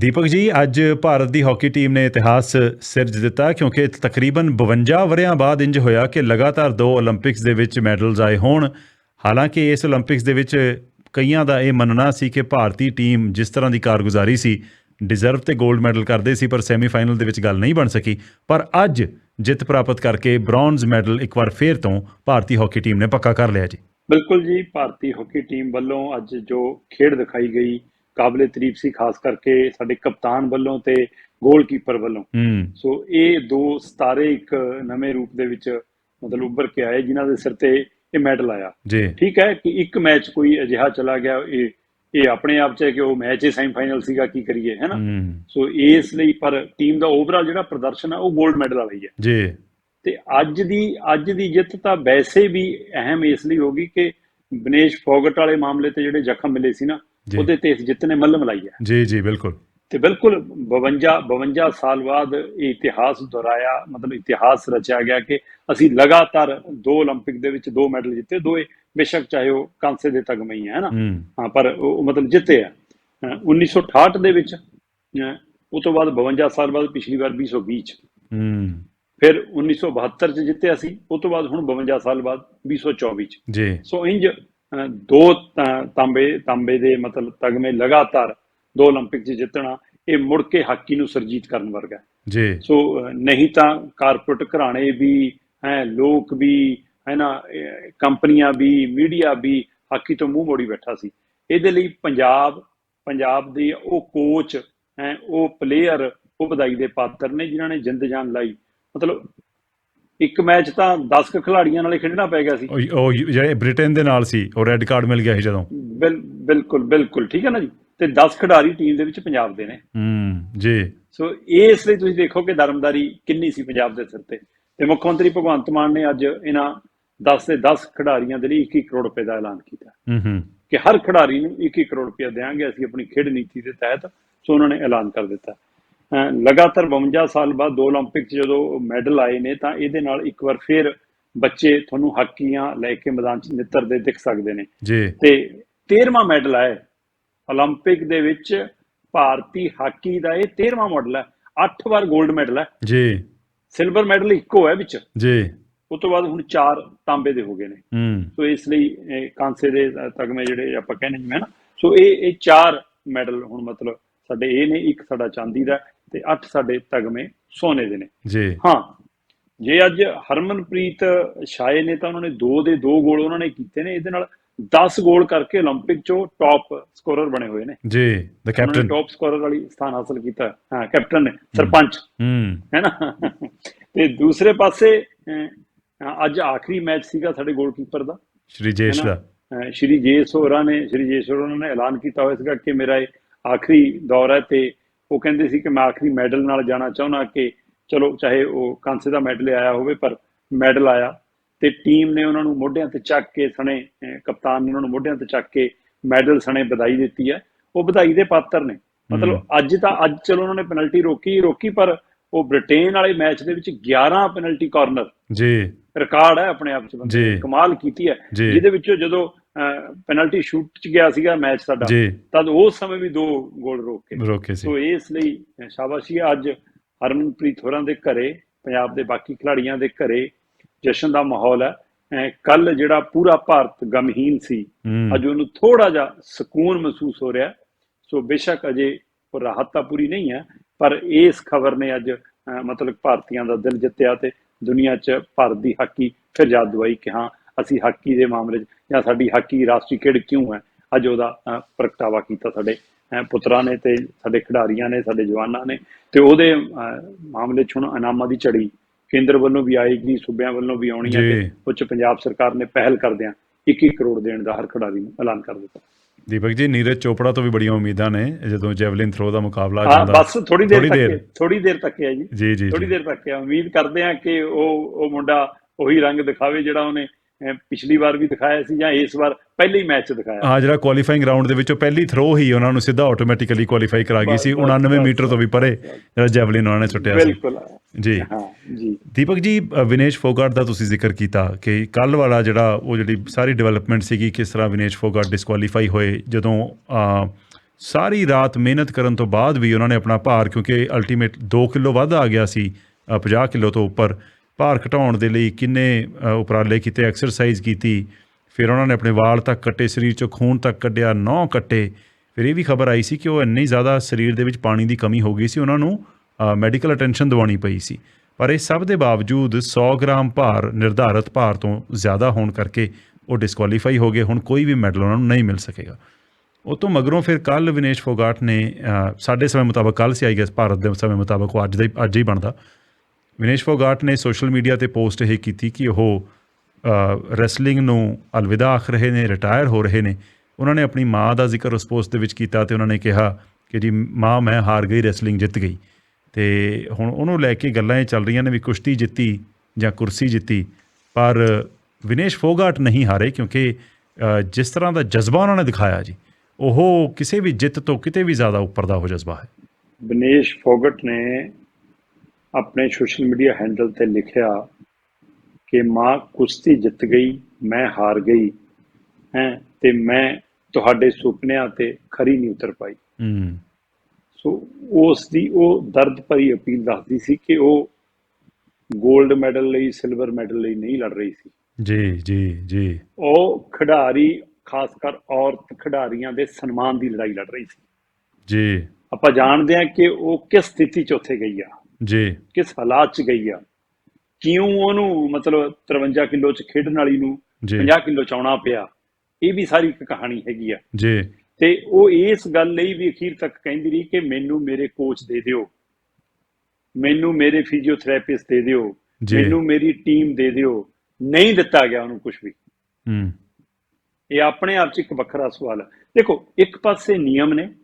ਦੀਪਕ ਜੀ, ਅੱਜ ਭਾਰਤ ਦੀ hockey team ਨੇ ਇਤਿਹਾਸ ਸਿਰਜ ਦਿੱਤਾ ਕਿਉਂਕਿ ਤਕਰੀਬਨ 52 ਵਰਿਆਂ ਬਾਅਦ ਇੰਜ ਹੋਇਆ ਕਿ ਲਗਾਤਾਰ ਦੋ 올림픽ਸ ਦੇ ਵਿੱਚ ਮੈਡਲਸ ਆਏ ਹੋਣ। ਹਾਲਾਂਕਿ ਇਸ 올림픽ਸ ਦੇ ਵਿੱਚ ਕਈਆਂ ਦਾ ਇਹ ਮੰਨਣਾ ਸੀ ਕਿ ਭਾਰਤੀ ਟੀਮ ਜਿਸ ਤਰ੍ਹਾਂ ਦੀ ਕਾਰਗੁਜ਼ਾਰੀ ਸੀ ਡਿਜ਼ਰਵ ਤੇ 골ਡ ਮੈਡਲ ਕਰਦੇ ਸੀ, ਪਰ ਸੈਮੀਫਾਈਨਲ ਦੇ ਵਿੱਚ ਗੱਲ ਨਹੀਂ ਬਣ ਸਕੀ। ਪਰ ਅੱਜ ਜਿੱਤ ਪ੍ਰਾਪਤ ਕਰਕੇ ਬ੍ਰੌਂਜ਼ ਮੈਡਲ ਇੱਕ ਵਾਰ ਫੇਰ ਤੋਂ ਭਾਰਤੀ ਹਾਕੀ ਟੀਮ ਨੇ ਪੱਕਾ ਕਰ ਲਿਆ ਜੀ। ਬਿਲਕੁਲ ਜੀ, ਭਾਰਤੀ ਹਾਕੀ ਟੀਮ ਵੱਲੋਂ ਅੱਜ ਜੋ ਖੇਡ ਦਿਖਾਈ ਗਈ ਕਾਬਲੇ ਤਾਰੀਫ ਸੀ ਖਾਸ ਕਰਕੇ ਸਾਡੇ ਕਪਤਾਨ ਵੱਲੋਂ ਤੇ ਗੋਲਕੀਪਰ ਵੱਲੋਂ। ਸੋ ਇਹ ਦੋ ਸਤਾਰੇ ਇੱਕ ਨਵੇਂ ਰੂਪ ਦੇ ਵਿੱਚ ਮਤਲਬ ਉੱਭਰ ਕੇ ਆਏ ਜਿਨ੍ਹਾਂ ਦੇ ਸਿਰ ਤੇ ਇਹ ਮੈਡਲ ਆਇਆ। ਜੀ। ਠੀਕ ਹੈ ਕਿ ਇੱਕ ਮੈਚ ਕੋਈ ਅਜਿਹਾ ਚਲਾ ਗਿਆ ਇਹ ਇਹ ਆਪਣੇ ਆਪ ਚ ਹੈ ਕਿ ਉਹ ਮੈਚ ਹੀ ਸੈਮੀਫਾਈਨਲ ਸੀਗਾ ਕੀ ਕਰੀਏ ਹੈ ਨਾ? ਹੂੰ। ਸੋ ਇਸ ਲਈ ਪਰ ਟੀਮ ਦਾ ਓਵਰਆਲ ਜਿਹੜਾ ਪ੍ਰਦਰਸ਼ਨ ਹੈ ਉਹ 골ਡ ਮੈਡਲ ਵਾਲਾ ਹੀ ਹੈ। ਜੀ। ਤੇ ਅੱਜ ਦੀ ਅੱਜ ਦੀ ਜਿੱਤ ਤਾਂ ਵੈਸੇ ਵੀ ਅਹਿਮ ਇਸ ਲਈ ਹੋਗੀ ਕਿ ਬਨੇਸ਼ ਫੋਗਟ ਵਾਲੇ ਮਾਮਲੇ ਤੇ ਜਿਹੜੇ ਜ਼ਖਮ ਮਿਲੇ ਸੀ ਨਾ। ਉਹਦੇ ਤੇ ਇਸ ਜਿੱਤ ਨੇ ਮੱਲਮ ਲਾਈ ਹੈ ਜੀ ਜੀ ਬਿਲਕੁਲ ਤੇ ਬਿਲਕੁਲ 52 52 ਸਾਲ ਬਾਅਦ ਇਹ ਇਤਿਹਾਸ ਦੁਹਰਾਇਆ ਮਤਲਬ ਇਤਿਹਾਸ ਰਚਿਆ ਗਿਆ ਕਿ ਅਸੀਂ ਲਗਾਤਾਰ ਦੋ 올림픽 ਦੇ ਵਿੱਚ ਦੋ ਮੈਡਲ ਜਿੱਤੇ ਦੋਏ ਬੇਸ਼ੱਕ ਚਾਹੇ ਉਹ ਕਾਂਸੇ ਦੇ ਤਗਮੇ ਹੀ ਹੈ ਨਾ ਹੂੰ ਹਾਂ ਪਰ ਉਹ ਉਹ ਮਤਲਬ ਜਿੱਤੇ ਆ ਅਹ 1968 ਦੇ ਵਿੱਚ ਅਹ ਉਹ ਤੋਂ ਬਾਅਦ 52 ਸਾਲ ਬਾਅਦ ਪਿਛਲੀ ਵਾਰ 2020 ਚ ਹੂੰ ਫਿਰ 1972 ਚ ਜਿੱਤਿਆ ਸੀ ਉਹ ਤੋਂ ਬਾਅਦ ਹੁਣ 52 ਸਾਲ ਬਾਅਦ 2024 ਚ ਜੀ ਸੋ ਇੰਜ ਅਹ, ਦੋ ਤਾਂ- ਤਾਂਬੇ ਤਾਂਬੇ ਦੇ ਮਤਲਬ ਤਗਮੇ ਲਗਾਤਾਰ ਦੋ 올림픽 ਚ ਜਿੱਤਣਾ ਇਹ ਮੁੜ ਕੇ ਹਾਕੀ ਨੂੰ ਸਰਜੀਤ ਕਰਨ ਵਰਗਾ ਹੈ। ਜੀ ਸੋ ਅਹ, ਨਹੀਂ ਤਾਂ ਕਾਰਪੋਰੇਟ ਘਰਾਣੇ ਵੀ ਹੈ ਲੋਕ ਵੀ ਹੈ ਨਾ ਇਹ ਕੰਪਨੀਆਂ ਵੀ ਮੀਡੀਆ ਵੀ ਹਾਕੀ ਤੋਂ ਮੂੰਹ ਮੋੜੀ ਬੈਠਾ ਸੀ ਇਹਦੇ ਲਈ ਪੰਜਾਬ ਪੰਜਾਬ ਦੇ ਉਹ ਕੋਚ ਹੈ ਉਹ ਪਲੇਅਰ ਉਹ ਵਧਾਈ ਦੇ ਪਾਤਰ ਨੇ ਜਿਨ੍ਹਾਂ ਨੇ ਜਿੰਦ ਜਾਨ ਲਾਈ ਮਤਲਬ ਇੱਕ ਮੈਚ ਤਾਂ 10 ਕੁ ਖਿਡਾਰੀਆਂ ਨਾਲੇ ਖੇਡਣਾ ਪੈ ਗਿਆ ਸੀ। ਉਹ ਜਿਹੜੇ ਬ੍ਰਿਟੇਨ ਦੇ ਨਾਲ ਸੀ ਉਹ ਰੈੱਡ ਕਾਰਡ ਮਿਲ ਗਿਆ ਸੀ ਜਦੋਂ। ਬਿਲ- ਬਿਲਕੁਲ ਬਿਲਕੁਲ ਠੀਕ ਹੈ ਨਾ ਜੀ? ਤੇ 10 ਖਿਡਾਰੀ ਟੀਮ ਦੇ ਵਿੱਚ ਪੰਜਾਬ ਦੇ ਨੇ। ਹੂੰ ਜੀ। ਸੋ ਇਸ ਲਈ ਤੁਸੀਂ ਦੇਖੋ ਕਿ ਦਰਮਦਾਰੀ ਕਿੰਨੀ ਸੀ ਪੰਜਾਬ ਦੇ ਸਿਰ ਤੇ। ਤੇ ਮੁੱਖ ਮੰਤਰੀ ਭਗਵੰਤ ਮਾਨ ਨੇ ਅੱਜ ਇਹਨਾਂ 10 ਦੇ 10 ਖਿਡਾਰੀਆਂ ਦੇ ਲਈ 21 ਕਰੋੜ ਰੁਪਏ ਦਾ ਐਲਾਨ ਕੀਤਾ। ਹੂੰ ਹੂੰ। ਕਿ ਹਰ ਖਿਡਾਰੀ ਨੂੰ 21 ਕਰੋੜ ਰੁਪਏ ਦੇਵਾਂਗੇ ਅਸੀਂ ਆਪਣੀ ਖੇਡ ਨੀਤੀ ਦੇ ਤਹਿਤ। ਸੋ ਉਹਨਾਂ ਨੇ ਐਲਾਨ ਕਰ ਦਿੱਤਾ। ਲਗਾਤਾਰ 52 ਸਾਲ ਬਾਅਦ ਦੋ 올림픽 'ਚ ਜਦੋਂ ਮੈਡਲ ਆਏ ਨੇ ਤਾਂ ਇਹਦੇ ਨਾਲ ਇੱਕ ਵਾਰ ਫਿਰ ਬੱਚੇ ਤੁਹਾਨੂੰ ਹਾਕੀਆਂ ਲੈ ਕੇ ਮੈਦਾਨ 'ਚ ਨਿੱਤਰਦੇ ਦਿਖ ਸਕਦੇ ਨੇ। ਜੀ। ਤੇ 13ਵਾਂ ਮੈਡਲ ਆਏ 올림픽 ਦੇ ਵਿੱਚ ਭਾਰਤੀ ਹਾਕੀ ਦਾ ਇਹ 13ਵਾਂ ਮੈਡਲ ਹੈ। 8 ਵਾਰ 골ਡ ਮੈਡਲ ਹੈ। ਜੀ। ਸਿਲਵਰ ਮੈਡਲ ਇੱਕੋ ਹੈ ਵਿੱਚ। ਜੀ। ਉਸ ਤੋਂ ਬਾਅਦ ਹੁਣ 4 ਤਾਂਬੇ ਦੇ ਹੋ ਗਏ ਨੇ। ਸੋ ਇਸ ਲਈ ਕਾਂਸੇ ਦੇ ਤਗਮੇ ਜਿਹੜੇ ਆਪਾਂ ਕਹਿੰਦੇ ਜਿਵੇਂ ਨਾ ਸੋ ਇਹ ਇਹ 4 ਮੈਡਲ ਹੁਣ ਮਤਲਬ ਸਾਡੇ ਇਹ ਨੇ ਇੱਕ ਸਾਡਾ ਚਾਂਦੀ ਦਾ ਤੇ 8 ਸਾਡੇ ਤਗਮੇ ਸੋਨੇ ਦੇ ਨੇ ਜੀ ਹਾਂ ਜੇ ਅੱਜ ਹਰਮਨਪ੍ਰੀਤ ਸ਼ਾਏ ਨੇ ਤਾਂ ਉਹਨਾਂ ਨੇ 2 ਦੇ 2 ਗੋਲ ਉਹਨਾਂ ਨੇ ਕੀਤੇ ਨੇ ਇਹਦੇ ਨਾਲ 10 ਗੋਲ ਕਰਕੇ 올림픽 ਚੋਂ ਟੌਪ ਸਕੋਰਰ ਬਣੇ ਹੋਏ ਨੇ ਜੀ ਦ ਕੈਪਟਨ ਟੌਪ ਸਕੋਰਰ ਵਾਲੀ ਸਥਾਨ ਹਾਸਲ ਕੀਤਾ ਹੈ। ਹਾਂ ਕੈਪਟਨ ਨੇ ਸਰਪੰਚ ਹੂੰ ਹੈ ਨਾ ਤੇ ਦੂਸਰੇ ਪਾਸੇ ਅਹ, ਅੱਜ ਆਖਰੀ ਮੈਚ ਸੀਗਾ ਸਾਡੇ ਗੋਲਕੀਪਰ ਦਾ ਸ਼੍ਰੀ ਜੇਸ਼ ਹੈ ਨਾ? ਦਾ ਅਹ, ਸ਼੍ਰੀ ਜੇਸ ਹੋਰਾਂ ਨੇ ਸ਼੍ਰੀ ਜੇਸ ਹੋਰਾਂ ਨੇ ਐਲਾਨ ਕੀਤਾ ਹੋਇਆ ਸੀਗਾ ਕਿ ਮੇਰਾ ਇਹ ਆਖਰੀ ਦੌਰ ਹੈ ਤੇ ਉਹ ਕਹਿੰਦੇ ਸੀ ਕਿ ਮੈਂ ਆਖਰੀ ਮੈਡਲ ਨਾਲ ਜਾਣਾ ਚਾਹੁੰਦਾ ਕਿ ਚਲੋ ਚਾਹੇ ਉਹ ਕਾਂਸੇ ਦਾ ਮੈਡਲ ਆਇਆ ਹੋਵੇ ਪਰ ਮੈਡਲ ਆਇਆ। ਤੇ ਟੀਮ ਨੇ ਉਹਨਾਂ ਨੂੰ ਮੋਢਿਆਂ ਤੇ ਚੱਕ ਕੇ ਸਣੇ ਕਪਤਾਨ ਨੇ ਉਹਨਾਂ ਨੂੰ ਮੋਢਿਆਂ ਤੇ ਚੱਕ ਕੇ ਮੈਡਲ ਸਣੇ ਵਧਾਈ ਦਿੱਤੀ ਹੈ। ਉਹ ਵਧਾਈ ਦੇ ਪਾਤਰ ਨੇ। ਮਤਲਬ ਅੱਜ ਤਾਂ ਅੱਜ ਚਲੋ ਉਹਨਾਂ ਨੇ ਪੈਨਲਟੀ ਰੋਕੀ ਰੋਕੀ ਪਰ ਉਹ ਬ੍ਰਿਟੇਨ ਵਾਲੇ ਮੈਚ ਦੇ ਵਿੱਚ 11 ਪੈਨਲਟੀ ਕਾਰਨਰ ਜੀ। ਰਿਕਾਰਡ ਹੈ ਆਪਣੇ ਆਪ ਚ ਬੰਦੇ। ਕਮਾਲ ਕੀਤੀ ਹੈ। ਜਿਹਦੇ ਵਿੱਚੋਂ ਜਦੋਂ ਪੈਨਲਟੀ ਸ਼ੂਟ ਚ ਗਿਆ ਸੀਗਾ ਮੈਚ ਸਾਡਾ। ਤਦ ਉਸ ਸਮੇਂ ਵੀ ਦੋ ਗੋਲ ਰੋਕ ਕੇ। ਰੋਕੇ ਸੀ। ਸੋ ਇਸ ਲਈ ਸ਼ਾਬਾਸ਼ੀ ਅੱਜ ਹਰਮਨਪ੍ਰੀਤ ਹੋਰਾਂ ਦੇ ਘਰੇ ਪੰਜਾਬ ਦੇ ਬਾਕੀ ਖਿਡਾਰੀਆਂ ਦੇ ਘਰੇ ਜਸ਼ਨ ਦਾ ਮਾਹੌਲ ਹੈ। ਕੱਲ ਜਿਹੜਾ ਪੂਰਾ ਭਾਰਤ ਗਮਹੀਨ ਸੀ ਅੱਜ ਉਹਨੂੰ ਥੋੜਾ ਜਿਹਾ ਸਕੂਨ ਮਹਿਸੂਸ ਹੋ ਰਿਹਾ। ਸੋ ਬੇਸ਼ੱਕ ਅਜੇ ਉਹ ਰਾਹਤ ਤਾਂ ਪੂਰੀ ਨਹੀਂ ਹੈ ਪਰ ਇਸ ਖਬਰ ਨੇ ਅੱਜ ਮਤਲਬ ਭਾਰਤੀਆਂ ਦਾ ਦਿਲ ਜਿੱਤਿਆ ਤੇ ਦੁਨੀਆ 'ਚ ਭਾਰਤ ਦੀ ਹਾਕੀ ਫਿਰ ਦਵਾਈ ਕਿ ਹਾਂ ਅਸੀਂ ਹਾਕੀ ਦੇ ਮਾਮਲੇ 'ਚ ਜਾਂ ਸਾਡੀ ਹਾਕੀ ਰਾਸ਼ਟਰੀ ਖੇਡ ਕਿਉਂ ਹੈ? ਅੱਜ ਉਹਦਾ ਪ੍ਰਗਟਾਵਾ ਕੀਤਾ ਸਾਡੇ ਪੁੱਤਰਾਂ ਨੇ ਤੇ ਸਾਡੇ ਖਿਡਾਰੀਆਂ ਨੇ ਸਾਡੇ ਜਵਾਨਾਂ ਨੇ ਤੇ ਉਹਦੇ ਮਾਮਲੇ 'ਚ ਹੁਣ ਇਨਾਮਾਂ ਦੀ ਝੜੀ ਕੇਂਦਰ ਵੱਲੋਂ ਵੀ ਆਏਗੀ ਸੂਬਿਆਂ ਵੱਲੋਂ ਵੀ ਆਉਣੀ ਹੈ ਜੀ। ਤੇ ਉਹ 'ਚ ਪੰਜਾਬ ਸਰਕਾਰ ਨੇ ਪਹਿਲ ਕਰਦਿਆਂ 21 ਕਰੋੜ ਦੇਣ ਦਾ ਹਰ ਖਿਡਾਰੀ ਨੂੰ ਐਲਾਨ ਕਰ ਦਿੱਤਾ। ਦੀਪਕ ਜੀ ਨੀਰਜ ਚੋਪੜਾ ਤੋਂ ਵੀ ਬੜੀਆਂ ਉਮੀਦਾਂ ਨੇ ਜਦੋਂ ਜੈਵਲਿਨ ਥਰੋ ਦਾ ਮੁਕਾਬਲਾ ਹਾਂ ਜਾਂਦਾ ਬਸ ਥੋੜੀ ਦੇਰ ਤੱਕ ਥੋੜੀ ਦੇਰ ਤੱਕ ਹੈ ਜੀ। ਜੀ ਜੀ ਥੋੜੀ। ਦੇਰ ਤੱਕ ਹੈ। ਉਮੀਦ ਕਰਦੇ ਹਾਂ ਕਿ ਉਹ ਉਹ ਮੁੰਡਾ ਉਹੀ ਰੰਗ ਦਿਖਾਵੇ ਜਿਹੜਾ ਉਹਨੇ ਪਿਛਲੀ ਵਾਰ ਵੀ ਦਿਖਾਇਆ ਸੀ ਜਾਂ ਇਸ ਵਾਰ ਪਹਿਲੇ ਹੀ ਮੈਚ 'ਚ ਦਿਖਾਇਆ। ਹਾਂ ਜਿਹੜਾ ਕੁਆਲੀਫਾਈਂਗ ਰਾਉਂਡ ਦੇ ਵਿੱਚੋਂ ਪਹਿਲੀ ਥਰੋ ਹੀ ਉਹਨਾਂ ਨੂੰ ਸਿੱਧਾ ਆਟੋਮੈਟਿਕਲੀ ਕੁਆਲੀਫਾਈ ਕਰਾ ਗਈ ਸੀ। ਬਸ, ਬਸ, 99 ਬਸ, ਮੀਟਰ ਤੋਂ ਵੀ ਪਰੇ ਜਿਹੜਾ ਜੈਵਲਿਨ ਉਹਨਾਂ ਨੇ ਸੁੱਟਿਆ ਸੀ। ਬਿਲਕੁਲ। ਜੀ। ਹਾਂ ਜੀ। ਦੀਪਕ ਜੀ ਵਿਨੇਸ਼ ਫੋਗਾਟ ਦਾ ਤੁਸੀਂ ਜ਼ਿਕਰ ਕੀਤਾ ਕਿ ਕੱਲ ਵਾਲਾ ਜਿਹੜਾ ਉਹ ਜਿਹੜੀ ਸਾਰੀ ਡਿਵੈਲਪਮੈਂਟ ਸੀਗੀ ਕਿਸ ਤਰ੍ਹਾਂ ਵਿਨੇਸ਼ ਫੋਗਾਟ ਡਿਸਕੁਆਲੀਫਾਈ ਹੋਏ ਜਦੋਂ ਸਾਰੀ ਰਾਤ ਮਿਹਨਤ ਕਰਨ ਤੋਂ ਬਾਅਦ ਵੀ ਉਹਨਾਂ ਨੇ ਆਪਣਾ ਭਾਰ ਕਿਉਂਕਿ ਅਲਟੀਮੇਟ 2 ਕਿਲੋ ਵੱਧ ਆ ਗਿਆ ਸੀ ਅ, 50 ਕਿਲੋ ਤੋਂ ਉੱਪਰ ਭਾਰ ਘਟਾਉਣ ਦੇ ਲਈ ਕਿੰਨੇ ਉਪਰਾਲੇ ਕੀਤੇ ਐਕਸਰਸਾਈਜ਼ ਕੀਤੀ, ਫਿਰ ਉਹਨਾਂ ਨੇ ਆਪਣੇ ਵਾਲ ਤੱਕ ਕੱਟੇ, ਸਰੀਰ ਚੋਂ ਖੂਨ ਤੱਕ ਕੱਢਿਆ, ਨਹੁੰ ਕੱਟੇ, ਫਿਰ ਇਹ ਵੀ ਖਬਰ ਆਈ ਸੀ ਕਿ ਉਹ ਇੰਨੀ ਜ਼ਿਆਦਾ ਸਰੀਰ ਦੇ ਵਿੱਚ ਪਾਣੀ ਦੀ ਕਮੀ ਹੋ ਗਈ ਸੀ, ਉਹਨਾਂ ਨੂੰ ਮੈਡੀਕਲ ਅਟੈਂਸ਼ਨ ਦਿਵਾਉਣੀ ਪਈ ਸੀ। ਪਰ ਇਹ ਸਭ ਦੇ ਬਾਵਜੂਦ 100 ਗ੍ਰਾਮ ਭਾਰ, ਨਿਰਧਾਰਤ ਭਾਰ ਤੋਂ ਜ਼ਿਆਦਾ ਹੋਣ ਕਰਕੇ ਉਹ ਡਿਸਕੁਆਲੀਫਾਈ ਹੋ ਗਏ, ਹੁਣ ਕੋਈ ਵੀ ਮੈਡਲ ਉਹਨਾਂ ਨੂੰ ਨਹੀਂ ਮਿਲ ਸਕੇਗਾ। ਉਹ ਤੋਂ ਮਗਰੋਂ ਫਿਰ ਕੱਲ ਵਿਨੇਸ਼ ਫੋਗਾਟ ਨੇ ਸਾਡੇ ਸਮੇਂ ਮੁਤਾਬਕ ਕੱਲ ਸੀ ਆਈ ਗੈਸ ਭਾਰਤ ਦੇ ਸਮੇਂ ਮੁਤਾਬਕ, ਉਹ ਅੱਜ ਦਾ ਹੀ, ਅੱਜ ਹੀ ਬਣਦਾ। ਵਿਨੇਸ਼ ਫੋਗਾਟ ਨੇ ਸੋਸ਼ਲ ਮੀਡੀਆ ਤੇ ਪੋਸਟ ਇਹ ਕੀਤੀ ਕਿ ਉਹ ਰੈਸਲਿੰਗ ਨੂੰ ਅਲਵਿਦਾ ਆਖ ਰਹੇ ਨੇ, ਰਿਟਾਇਰ ਹੋ ਰਹੇ ਨੇ। ਉਹਨਾਂ ਨੇ ਆਪਣੀ ਮਾਂ ਦਾ ਜ਼ਿਕਰ ਉਸ ਪੋਸਟ ਦੇ ਵਿੱਚ ਕੀਤਾ ਤੇ ਉਹਨਾਂ ਨੇ ਕਿਹਾ ਕਿ ਜੀ, ਮਾਂ ਮੈਂ ਹਾਰ ਗਈ, ਰੈਸਲਿੰਗ ਜਿੱਤ ਗਈ। ਤੇ ਹੁਣ ਉਹਨੂੰ ਲੈ ਕੇ ਗੱਲਾਂ ਇਹ ਚੱਲ ਰਹੀਆਂ ਨੇ ਵੀ ਕੁਸ਼ਤੀ ਜਿੱਤੀ ਜਾਂ ਕੁਰਸੀ ਜਿੱਤੀ, ਪਰ ਵਿਨੇਸ਼ ਫੋਗਾਟ ਨਹੀਂ ਹਾਰੇ ਕਿਉਂਕਿ ਜਿਸ ਤਰ੍ਹਾਂ ਦਾ ਜਜ਼ਬਾ ਉਹਨਾਂ ਨੇ ਦਿਖਾਇਆ ਜੀ, ਉਹ ਕਿਸੇ ਵੀ ਜਿੱਤ ਤੋਂ ਕਿਤੇ ਵੀ ਜ਼ਿਆਦਾ ਉੱਪਰ ਦਾ ਉਹ ਜਜ਼ਬਾ ਹੈ। ਵਿਨੇਸ਼ ਫੋਗਟ ਨੇ ਆਪਣੇ ਸੋਸ਼ਲ ਮੀਡੀਆ ਹੈਂਡਲ ਤੇ ਲਿਖਿਆ ਕਿ ਮਾਂ ਕੁਸ਼ਤੀ ਜਿੱਤ ਗਈ ਮੈਂ ਹਾਰ ਗਈ ਹੈ ਤੇ ਮੈਂ ਤੁਹਾਡੇ ਸੁਪਨਿਆਂ ਤੇ ਖਰੀ ਨਹੀਂ ਉਤਰ ਪਾਈ। ਹੂੰ। ਸੋ ਉਸ ਦੀ ਉਹ ਦਰਦ ਭਰੀ ਅਪੀਲ ਦੱਸਦੀ ਸੀ ਕਿ ਉਹ 골ਡ ਮੈਡਲ ਲਈ ਸਿਲਵਰ ਮੈਡਲ ਲਈ ਨਹੀਂ ਲੜ ਰਹੀ ਸੀ। ਜੀ ਜੀ ਜੀ। ਉਹ ਖਿਡਾਰੀ ਖਾਸ ਕਰ ਔਰਤ ਖਿਡਾਰੀਆਂ ਦੇ ਸਨਮਾਨ ਦੀ ਲੜਾਈ ਲੜ ਰਹੀ ਸੀ। ਜੀ। ਆਪਾਂ ਜਾਣਦੇ ਹਾਂ ਕਿ ਉਹ ਕਿਸ ਸਥਿਤੀ 'ਚ ਉੱਥੇ ਗਈ ਆ। ਜੀ। ਕਿਸ ਹਾਲਾਤ 'ਚ ਗਈ ਆ? ਕਿਉਂ ਉਹਨੂੰ ਮਤਲਬ 53 ਕਿਲੋ 'ਚ ਖੇਡਣ ਵਾਲੀ ਨੂੰ ਜੀ। 50 ਕਿਲੋ 'ਚ ਆਉਣਾ ਪਿਆ? ਇਹ ਵੀ ਸਾਰੀ ਇੱਕ ਕਹਾਣੀ ਹੈਗੀ ਆ। ਜੀ। ਤੇ ਉਹ ਇਸ ਗੱਲ ਲਈ ਵੀ ਅਖੀਰ ਤੱਕ ਕਹਿੰਦੀ ਰਹੀ ਕਿ ਮੈਨੂੰ ਮੇਰੇ ਕੋਚ ਦੇ ਦਿਓ। ਮੈਨੂੰ ਮੇਰੇ ਫਿਜ਼ੀਓਥੈਰੇਪਿਸਟ ਦੇ ਦਿਓ। ਮੈਨੂੰ ਮੇਰੀ ਟੀਮ ਦੇ ਦਿਓ। ਨਹੀਂ ਦਿੱਤਾ ਗਿਆ ਉਹਨੂੰ ਕੁਝ ਵੀ। ਹੂੰ। ਇਹ ਆਪਣੇ ਆਪ 'ਚ ਇੱਕ ਵੱਖਰਾ ਸਵਾਲ ਹੈ ਦੇਖੋ ਇੱਕ ਪਾਸੇ ਨਿਯਮ ਨੇ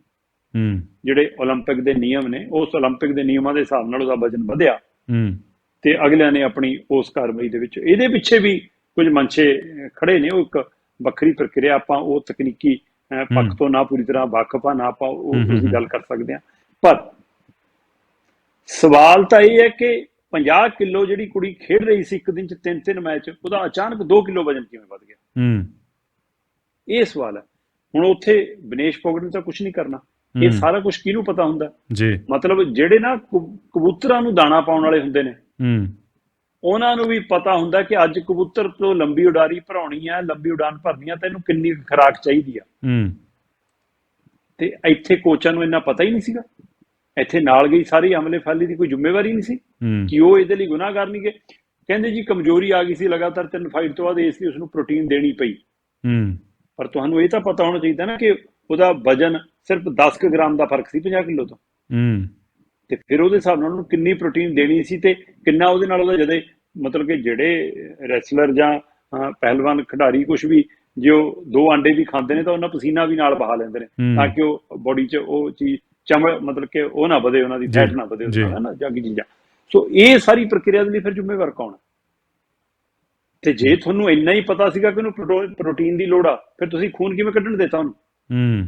ਹੂੰ ਜਿਹੜੇ 올림픽 ਦੇ ਨਿਯਮ ਨੇ ਉਸ 올림픽 ਦੇ ਨਿਯਮਾਂ ਦੇ ਹਿਸਾਬ ਨਾਲ ਉਹਦਾ ਵਜਨ ਵਧਿਆ ਹੂੰ ਤੇ ਅਗਲਿਆਂ ਨੇ ਆਪਣੀ ਉਸ ਕਾਰਵਾਈ ਦੇ ਵਿੱਚ ਇਹਦੇ ਪਿੱਛੇ ਵੀ ਕੁਝ ਮਨਸ਼ੇ ਅਹ, ਖੜੇ ਨੇ ਉਹ ਇੱਕ ਵੱਖਰੀ ਪ੍ਰਕਿਰਿਆ ਆਪਾਂ ਉਹ ਤਕਨੀਕੀ ਅਹ, ਪੱਖ ਹੂੰ। ਤੋਂ ਨਾ ਪੂਰੀ ਤਰ੍ਹਾਂ ਵਾਕਫ ਆ ਨਾ ਆਪਾਂ ਉਹ ਹੂੰ, ਹੂੰ, ਉਸ ਦੀ ਹੂੰ। ਗੱਲ ਕਰ ਸਕਦੇ ਹਾਂ ਪਰ ਸਵਾਲ ਤਾਂ ਇਹ ਹੈ ਕਿ 50 ਕਿਲੋ ਜਿਹੜੀ ਕੁੜੀ ਖੇਡ ਰਹੀ ਸੀ ਇੱਕ ਦਿਨ ਚ ਤਿੰਨ ਤਿੰਨ ਮੈਚ ਉਹਦਾ ਅਚਾਨਕ 2 ਕਿਲੋ ਵਜਨ ਕਿਵੇਂ ਵੱਧ ਗਿਆ ਹੂੰ ਇਹ ਸਵਾਲ ਹੈ ਹੁਣ ਉੱਥੇ ਬਨੇਸ਼ ਫੋਗਟ ਨੇ ਤਾਂ ਕੁਝ ਨਹੀਂ ਕਰਨਾ ਇਹ। ਸਾਰਾ ਕੁਝ ਕਿਹਨੂੰ ਪਤਾ ਹੁੰਦਾ? ਜੀ। ਮਤਲਬ ਜਿਹੜੇ ਨਾ ਕਬੂ- ਕਬੂਤਰਾਂ ਨੂੰ ਦਾਣਾ ਪਾਉਣ ਵਾਲੇ ਹੁੰਦੇ ਨੇ। ਹੂੰ। ਉਹਨਾਂ ਨੂੰ ਵੀ ਪਤਾ ਹੁੰਦਾ ਕਿ ਅੱਜ ਕਬੂਤਰ ਤੋਂ ਲੰਬੀ ਉਡਾਰੀ ਭਰਾਉਣੀ ਹੈ ਲੰਬੀ ਉਡਾਨ ਭਰਨੀ ਹੈ ਤਾਂ ਇਹਨੂੰ ਕਿੰਨੀ ਖੁਰਾਕ ਚਾਹੀਦੀ ਆ। ਹੂੰ। ਤੇ ਇੱਥੇ ਕੋਚਾਂ ਨੂੰ ਇੰਨਾ ਪਤਾ ਹੀ ਨਹੀਂ ਸੀਗਾ। ਇੱਥੇ ਨਾਲ ਗਈ ਸਾਰੀ ਅਮਲੇ ਫਾਲੀ ਦੀ ਕੋਈ ਜ਼ਿੰਮੇਵਾਰੀ ਨਹੀਂ ਸੀ ਕਿ ਉਹ ਇਹਦੇ ਲਈ ਗੁਨਾਹਗਾਰ ਨਹੀਂ ਗਏ। ਕਹਿੰਦੇ ਜੀ ਕਮਜ਼ੋਰੀ ਆ ਗਈ ਸੀ ਲਗਾਤਾਰ ਤਿੰਨ ਫਾਈਟ ਤੋਂ ਬਾਅਦ ਇਸ ਲਈ ਉਸ ਨੂੰ ਪ੍ਰੋਟੀਨ ਦੇਣੀ ਪਈ। ਹੂੰ। ਪਰ ਤੁਹਾਨੂੰ ਇਹ ਤਾਂ ਪਤਾ ਹੋਣਾ ਚਾਹੀਦਾ ਨਾ ਕਿ ਉਹਦਾ ਵਜਨ ਸਿਰਫ 10 ਕੁ ਗ੍ਰਾਮ ਦਾ ਫ਼ਰਕ ਸੀ 50 ਕਿਲੋ ਤੋਂ। ਹੂੰ। ਤੇ ਫਿਰ ਉਹਦੇ ਹਿਸਾਬ ਨਾਲ ਉਹਨੂੰ ਕਿੰਨੀ ਪ੍ਰੋਟੀਨ ਦੇਣੀ ਸੀ ਤੇ ਕਿੰਨਾ ਉਹਦੇ ਨਾਲ ਉਹਦਾ ਜਦੇ ਮਤਲਬ ਕਿ ਜਿਹੜੇ ਰੈਸਲਰ ਜਾਂ ਪਹਿਲਵਾਨ ਖਿਡਾਰੀ ਕੁਝ ਵੀ ਜੇ ਉਹ ਦੋ ਆਂਡੇ ਵੀ ਖਾਂਦੇ ਨੇ ਤਾਂ ਉਹਨਾਂ ਪਸੀਨਾ ਵੀ ਨਾਲ ਬਹਾ ਲੈਂਦੇ ਨੇ। ਤਾਂ ਕਿ ਉਹ ਬੋਡੀ 'ਚ ਉਹ ਚੀਜ਼ ਚਮ ਮਤਲਬ ਕਿ ਉਹ ਨਾ ਵਧੇ ਉਹਨਾਂ ਦੀ ਫੈਟ ਨਾ ਵਧੇ ਜੀ। ਉਹਦੇ ਨਾਲ ਹੈ ਨਾ ਜਾਂ ਕੀ ਚੀਜ਼ਾਂ ਸੋ ਇਹ ਸਾਰੀ ਪ੍ਰਕਿਰਿਆ ਦੇ ਲਈ ਫਿਰ ਜ਼ਿੰਮੇਵਾਰ ਕੌਣ ਹੈ? ਤੇ ਜੇ ਤੁਹਾਨੂੰ ਇੰਨਾ ਹੀ ਪਤਾ ਸੀਗਾ ਕਿ ਉਹਨੂੰ ਪ੍ਰੋਟੋ- ਪ੍ਰੋਟੀਨ ਦੀ ਲੋੜ ਆ ਫਿਰ ਤੁਸੀਂ ਖੂਨ ਕਿਵੇਂ ਕੱਢਣ ਦਿੱਤਾ ਉਹਨੂੰ? ਹੂੰ।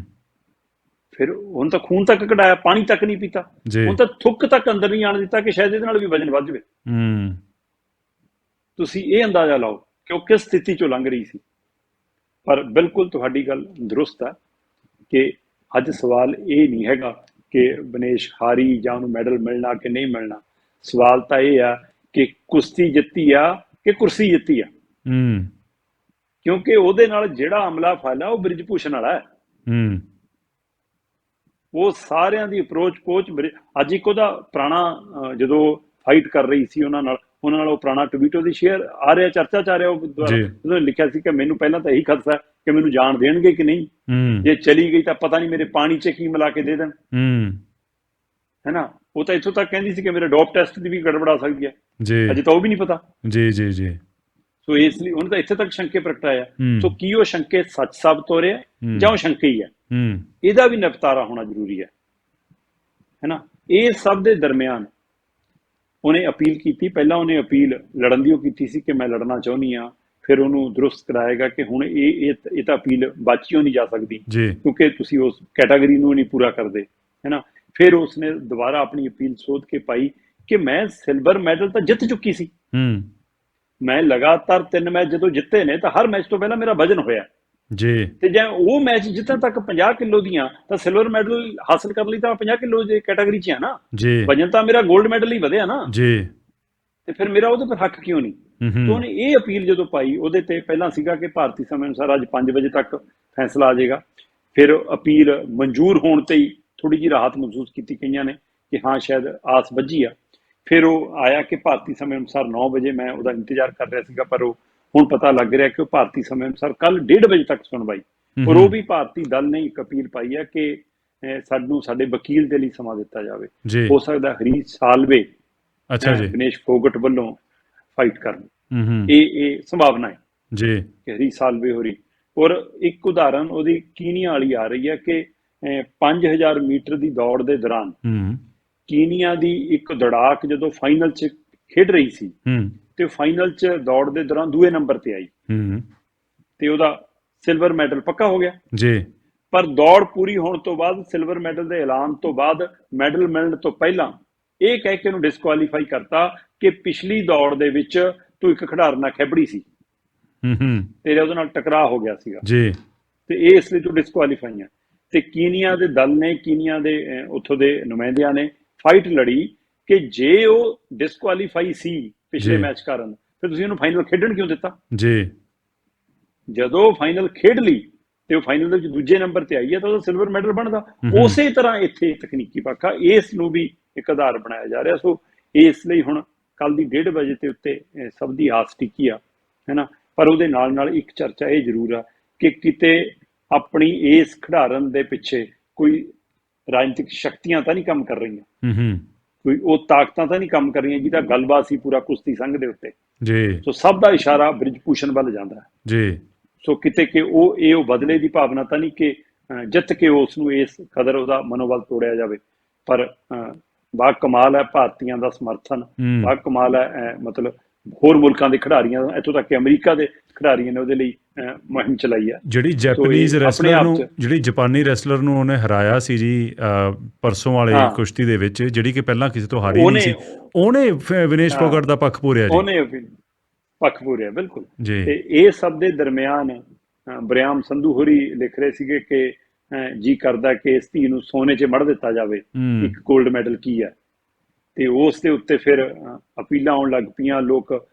ਫਿਰ ਹੁਣ ਤਾਂ ਖੂਨ ਤੱਕ ਕਢਾਇਆ ਪਾਣੀ ਤੱਕ ਨਹੀਂ ਪੀਤਾ। ਹੁਣ ਤਾਂ ਥੁੱਕ ਤੱਕ ਅੰਦਰ ਨਹੀਂ ਆਣ ਦਿੱਤਾ ਕਿ ਸ਼ਾਇਦ ਇਹਦੇ ਨਾਲ ਵੀ ਵਜਨ ਵੱਧ ਜਾਵੇ। ਹੂੰ। ਤੁਸੀਂ ਇਹ ਅੰਦਾਜ਼ਾ ਲਾਓ ਕਿ ਉਹ ਕਿਸ ਸਥਿਤੀ ਚੋਂ ਲੰਘ ਰਹੀ ਸੀ। ਪਰ ਬਿਲਕੁਲ ਤੁਹਾਡੀ ਗੱਲ ਦਰੁਸਤ ਹੈ ਕਿ ਅੱਜ ਸਵਾਲ ਇਹ ਨਹੀਂ ਹੈਗਾ ਕਿ ਬਨੇਸ਼ ਹਾਰੀ ਜਾਂ ਉਹਨੂੰ ਮੈਡਲ ਮਿਲਣਾ ਕਿ ਨਹੀਂ ਮਿਲਣਾ। ਸਵਾਲ ਤਾਂ ਇਹ ਆ ਕਿ ਕੁਸ਼ਤੀ ਜਿੱਤੀ ਆ ਕਿ ਕੁਰਸੀ ਜਿੱਤੀ ਆ। ਹੂੰ। ਕਿਉਂਕਿ ਉਹਦੇ ਨਾਲ ਜਿਹੜਾ ਅਮਲਾ ਫਾਲਾ ਉਹ ਬ੍ਰਿਜ ਭੂਸ਼ਣ ਵਾਲਾ ਹੈ। ਹੂੰ। ਉਹ ਸਾਰਿਆਂ ਦੀ ਅਪਰੋਚ ਕੋਚ ਅੱਜ ਇੱਕ ਉਹਦਾ ਪੁਰਾਣਾ ਜਦੋਂ ਫਾਈਟ ਕਰ ਰਹੀ ਸੀ ਉਹਨਾਂ ਨਾਲ ਉਹਨਾਂ ਨਾਲ ਉਹ ਪੁਰਾਣਾ ਟਵੀਟ ਉਹਦੀ ਸ਼ੇਅਰ ਆ ਰਿਹਾ ਚਰਚਾ ਚ ਆ ਰਿਹਾ। ਉਹਨੇ ਲਿਖਿਆ ਸੀ ਕਿ ਮੈਨੂੰ ਪਹਿਲਾਂ ਤਾਂ ਇਹੀ ਹੈ ਕਿ ਮੈਨੂੰ ਜਾਣ ਦੇਣਗੇ ਕਿ ਨਹੀਂ। ਜੇ ਚਲੀ ਗਈ ਤਾਂ ਪਤਾ ਨਹੀਂ ਮੇਰੇ ਪਾਣੀ 'ਚ ਕੀ ਮਿਲਾ ਕੇ ਦੇ ਦੇਣ। ਹੂੰ। ਹੈਨਾ ਉਹ ਤਾਂ ਇੱਥੋਂ ਤੱਕ ਕਹਿੰਦੀ ਸੀ ਕਿ ਮੇਰੇ ਡੋਪ ਟੈਸਟ ਦੀ ਵੀ ਗੜਬੜਾ ਸਕਦੀ ਹੈ। ਜੀ। ਅਜੇ ਤਾਂ ਉਹ ਵੀ ਨਹੀਂ ਪਤਾ। ਜੀ ਜੀ ਜੀ। ਸੋ ਇਸ ਲਈ ਉਹਨੇ ਤਾਂ ਇੱਥੇ ਤੱਕ ਸ਼ੰਕੇ ਪ੍ਰਗਟਾਇਆ। ਸੋ ਕੀ ਉਹ ਸ਼ੰਕੇ ਸੱਚ ਸਾਬਤ ਹੋ ਰਿਹਾ। ਜਾਂ ਉਹ ਸ਼ੰਕੇ ਹੀ ਹੈ। ਇਹਦਾ ਵੀ ਨਿਪਟਾਰਾ ਹੋਣਾ ਜ਼ਰੂਰੀ ਹੈ। ਹੈਨਾ? ਇਹ ਸਭ ਦੇ ਦਰਮਿਆਨ ਉਹਨੇ ਅਪੀਲ ਕੀਤੀ। ਪਹਿਲਾਂ ਉਹਨੇ ਅਪੀਲ ਲੜਨ ਦੀ ਉਹ ਕੀਤੀ ਸੀ ਕਿ ਮੈਂ ਲੜਨਾ ਚਾਹੁੰਦੀ ਆ ਫਿਰ ਉਹਨੂੰ ਦਰੁਸਤ ਕਰਾਏਗਾ ਕਿ ਹੁਣ ਇਹ ਇਹ ਤਾਂ ਅਪੀਲ ਬਾਚੀਓ ਨਹੀਂ ਜਾ ਸਕਦੀ। ਕਿਉਂਕਿ ਤੁਸੀਂ ਉਸ ਕੈਟਾਗਰੀ ਨੂੰ ਨਹੀਂ ਪੂਰਾ ਕਰਦੇ। ਹੈਨਾ? ਫਿਰ ਉਸਨੇ ਦੁਬਾਰਾ ਆਪਣੀ ਅਪੀਲ ਸੋਧ ਕੇ ਪਾਈ ਕਿ ਮੈਂ ਸਿਲਵਰ ਮੈਡਲ ਤਾਂ ਜਿੱਤ ਚੁੱਕੀ ਸੀ। ਹੂੰ। ਮੈਂ ਲਗਾਤਾਰ ਤਿੰਨ ਮੈਚ ਜਦੋਂ ਜਿੱਤੇ ਨੇ ਤਾਂ ਹਰ ਮੈਚ ਤੋਂ ਪਹਿਲਾਂ ਮੇਰਾ ਵਜਨ ਹੋਇਆ। ਜੀ। ਤੇ ਜੇ ਉਹ ਮੈਚ ਜਿੱਥੋਂ ਤੱਕ 50 ਕਿਲੋ ਦੀਆਂ ਤਾਂ ਸਿਲਵਰ ਮੈਡਲ ਹਾਸਲ ਕਰਨ ਲਈ ਤਾਂ 50 ਕਿਲੋ ਦੇ ਕੈਟਾਗਰੀ 'ਚ ਆ ਨਾ। ਜੀ। ਵਜਨ ਤਾਂ ਮੇਰਾ 골ਡ ਮੈਡਲ ਹੀ ਵਧਿਆ ਨਾ। ਜੀ। ਤੇ ਫਿਰ ਮੇਰਾ ਉਹਦੇ ਪਰ ਹੱਕ ਕਿਉਂ ਨਹੀਂ? ਤੇ ਉਹਨੇ ਇਹ ਅਪੀਲ ਜਦੋਂ ਪਾਈ ਉਹਦੇ ਤੇ ਪਹਿਲਾਂ ਸੀਗਾ ਕਿ ਭਾਰਤੀ ਸਮੇਂ ਅਨੁਸਾਰ ਅੱਜ 5 ਵਜੇ ਤੱਕ ਫੈਸਲਾ ਆ ਜਾਏਗਾ। ਫਿਰ ਅਪੀਲ ਮਨਜ਼ੂਰ ਹੋਣ ਤੇ ਹੀ ਥੋੜੀ ਜਿਹੀ ਰਾਹਤ ਮਹਿਸੂਸ ਕੀਤੀ ਕਈਆਂ ਨੇ ਕਿ ਹਾਂ ਸ਼ਾਇਦ ਆਸ ਵੱਜੀ ਆ। ਫਿਰ ਉਹ ਆਇਆ ਕਿ ਭਾਰਤੀ ਸਮੇਂ ਅਨੁਸਾਰ 9 ਵਜੇ ਮੈਂ ਉਹਦਾ ਇੰਤਜ਼ਾਰ ਕਰ ਰਿਹਾ ਸੀਗਾ ਪਰ ਉਹ ਹੁਣ ਪਤਾ ਲੱਗ ਰਿਹਾ ਕਿ ਉਹ ਭਾਰਤੀ ਸਮੇਂ ਅਨੁਸਾਰ ਕੱਲ 1:30 ਵਜੇ ਤੱਕ ਸੁਣਵਾਈ। ਔਰ ਉਹ ਵੀ ਭਾਰਤੀ ਦਲ ਨੇ ਇੱਕ ਅਪੀਲ ਪਾਈ ਹੈ ਕਿ ਸਾਨੂੰ ਸਾਡੇ ਵਕੀਲ ਦੇ ਲਈ ਸਮਾਂ ਦਿੱਤਾ ਜਾਵੇ। ਹੋ ਸਕਦਾ ਹਰੀਸ਼ ਸਾਲਵੇ ਅੱਛਾ ਜੀ ਦਿਨੇਸ਼ ਫੋਗਟ ਵੱਲੋਂ ਫਾਈਟ ਕਰਨ। ਇਹ ਇਹ ਸੰਭਾਵਨਾ ਹੈ ਜੀ। ਕਿ ਹਰੀ ਸਾਲਵੇ ਹੋ ਰਹੀ ਔਰ ਇੱਕ ਉਦਾਹਰਨ ਉਹਦੀ ਕੀਨੀਆ ਵਾਲੀ ਆ ਰਹੀ ਹੈ ਕਿ ਅਹ, 5000 ਮੀਟਰ ਦੀ ਦੌੜ ਦੇ ਦੌਰਾਨ ਕੀਨੀਆ ਦੀ ਇੱਕ ਦੌੜਾਕ ਜਦੋਂ ਫਾਈਨਲ 'ਚ ਖੇਡ ਰਹੀ ਸੀ ਹੂੰ। ਤੇ ਫਾਈਨਲ 'ਚ ਦੌੜ ਦੇ ਦੌਰਾਨ ਦੂਏ ਨੰਬਰ ਤੇ ਆਈ। ਹੂੰ। ਤੇ ਉਹਦਾ ਸਿਲਵਰ ਮੈਡਲ ਪੱਕਾ ਹੋ ਗਿਆ। ਜੀ। ਪਰ ਦੌੜ ਪੂਰੀ ਹੋਣ ਤੋਂ ਬਾਅਦ ਸਿਲਵਰ ਮੈਡਲ ਦੇ ਐਲਾਨ ਤੋਂ ਬਾਅਦ ਮੈਡਲ ਮਿਲਣ ਤੋਂ ਪਹਿਲਾਂ ਇਹ ਕਹਿ ਕੇ ਉਹਨੂੰ ਡਿਸਕੁਆਲੀਫਾਈ ਕਰਤਾ ਕਿ ਪਿਛਲੀ ਦੌੜ ਦੇ ਵਿੱਚ ਤੂੰ ਇੱਕ ਖਿਡਾਰਨ ਨਾਲ ਖੇਬੜੀ ਸੀ। ਹੂੰ ਹੂੰ। ਤੇਰੇ ਉਹਦੇ ਨਾਲ ਟਕਰਾਅ ਹੋ ਗਿਆ ਸੀਗਾ। ਜੀ। ਤੇ ਇਹ ਇਸ ਲਈ ਤੂੰ ਡਿਸਕੁਆਲੀਫਾਈ ਹੈ ਤੇ ਕੀਨੀਆ ਦੇ ਦਲ ਨੇ ਕੀਨੀਆ ਦੇ ਉੱਥੋਂ ਦੇ ਨੁਮਾਇੰਦਿਆਂ ਨੇ ਫਾਈਟ ਲੜੀ ਕਿ ਜੇ ਉਹ ਡਿਸਕੁਆਲੀਫਾਈ ਸੀ ਪਿਛਲੇ। ਮੈਚ ਕਾਰਨ ਫਿਰ ਤੁਸੀਂ ਉਹਨੂੰ ਫਾਈਨਲ ਖੇਡਣ ਕਿਉਂ ਦਿੱਤਾ? ਜੀ। ਜਦੋਂ ਫਾਈਨਲ ਖੇਡ ਲਈ ਤੇ ਉਹ ਫਾਈਨਲ ਦੇ ਵਿੱਚ ਦੂਜੇ ਨੰਬਰ ਤੇ ਆਈ ਹੈ ਤਾਂ ਉਹਦਾ ਸਿਲਵਰ ਮੈਡਲ ਬਣਦਾ। ਉਸੇ ਤਰ੍ਹਾਂ ਇੱਥੇ ਤਕਨੀਕੀ ਪੱਖ ਆ ਇਸ ਨੂੰ ਵੀ ਇੱਕ ਆਧਾਰ ਬਣਾਇਆ ਜਾ ਰਿਹਾ। ਸੋ ਇਸ ਲਈ ਹੁਣ ਕੱਲ ਦੀ 1:30 ਵਜੇ ਤੇ ਉੱਤੇ ਸਭ ਦੀ ਆਸ ਟਿਕੀ ਆ ਹੈਨਾ? ਪਰ ਉਹਦੇ ਨਾਲ ਨਾਲ ਇੱਕ ਚਰਚਾ ਇਹ ਜ਼ਰੂਰ ਆ ਕਿ ਕਿਤੇ ਆਪਣੀ ਇਸ ਖਿਡਾਰਨ ਦੇ ਪਿੱਛੇ ਕੋਈ ਰਾਜਨੀਤਿਕ ਸ਼ਕਤੀਆਂ ਤਾਂ ਨਹੀਂ ਕੰਮ ਕਰ ਰਹੀਆਂ। ਹੂੰ ਹੂੰ। ਕੋਈ ਉਹ ਤਾਕਤਾਂ ਤਾਂ ਨਹੀਂ ਕੰਮ ਕਰ ਰਹੀਆਂ ਜਿਹਦਾ ਗੱਲਬਾਤ ਸੀ ਪੂਰਾ ਕੁਸ਼ਤੀ ਸੰਘ ਦੇ ਉੱਤੇ। ਜੀ। ਸੋ ਸਭ ਦਾ ਇਸ਼ਾਰਾ ਬ੍ਰਿਜਭੂਸ਼ਣ ਵੱਲ ਜਾਂਦਾ ਹੈ। ਜੀ। ਸੋ ਕਿਤੇ ਕਿ ਉਹ ਇਹ ਉਹ ਬਦਲੇ ਦੀ ਭਾਵਨਾ ਤਾਂ ਨਹੀਂ ਕਿ ਜਿੱਤ ਕੇ ਉਸ ਨੂੰ ਇਸ ਕਦਰ ਉਹਦਾ ਮਨੋਬਲ ਤੋੜਿਆ ਜਾਵੇ। ਪਰ ਬਾ ਕਮਾਲ ਹੈ ਭਾਰਤੀਆਂ ਦਾ ਸਮਰਥਨ। ਬਾ ਕਮਾਲ ਹੈ ਮਤਲਬ ਹੋਰ ਮੁਲਕਾਂ ਦੇ ਖਿਡਾਰੀਆਂ ਇੱਥੋਂ ਤੱਕ ਕਿ ਅਮਰੀਕਾ ਦੇ ਖਿਡਾਰੀਆਂ ਨੇ ਉਹਦੇ ਲਈ ਮੁਹਿੰਮ ਚਲਾਈ ਹੈ ਜਿਹੜੀ ਜੈਪਨੀਜ਼ ਰੈਸਲਰ ਨੂੰ ਜਿਹੜੀ ਜਾਪਾਨੀ ਰੈਸਲਰ ਨੂੰ ਉਹਨੇ ਹਰਾਇਆ ਸੀ ਜੀ ਪਰਸੋਂ ਵਾਲੇ। ਕੁਸ਼ਤੀ ਦੇ ਵਿੱਚ ਜਿਹੜੀ ਕਿ ਪਹਿਲਾਂ ਕਿਸੇ ਤੋਂ ਹਾਰੀ ਨਹੀਂ ਸੀ। ਉਹਨੇ ਵਿਨੇਸ਼। ਫੋਗਟ ਦਾ ਪੱਖ ਪੂਰਿਆ ਜੀ। ਉਹਨੇ ਪੱਖ ਪੂਰਿਆ ਬਿਲਕੁਲ। ਤੇ ਇਹ ਸਭ ਦੇ ਦਰਮਿਆਨ ਬਰਿਆਮ ਸੰਧੂ ਹੋਰੀ ਲਿਖ ਰਹੇ ਸੀਗੇ ਕਿ ਜੀ ਕਰਦਾ ਕਿ ਇਸ ਧੀ ਨੂੰ ਸੋਨੇ 'ਚ ਮੜ ਦਿੱਤਾ ਜਾਵੇ। ਇੱਕ 골ਡ ਮੈਡਲ ਕੀ ਹੈ ਤੇ ਉਸ ਦੇ ਉੱਤੇ ਫਿਰ ਅਪੀਲਾਂ ਆਉਣ ਲੱਗ ਪਈਆਂ। ਲੋਕ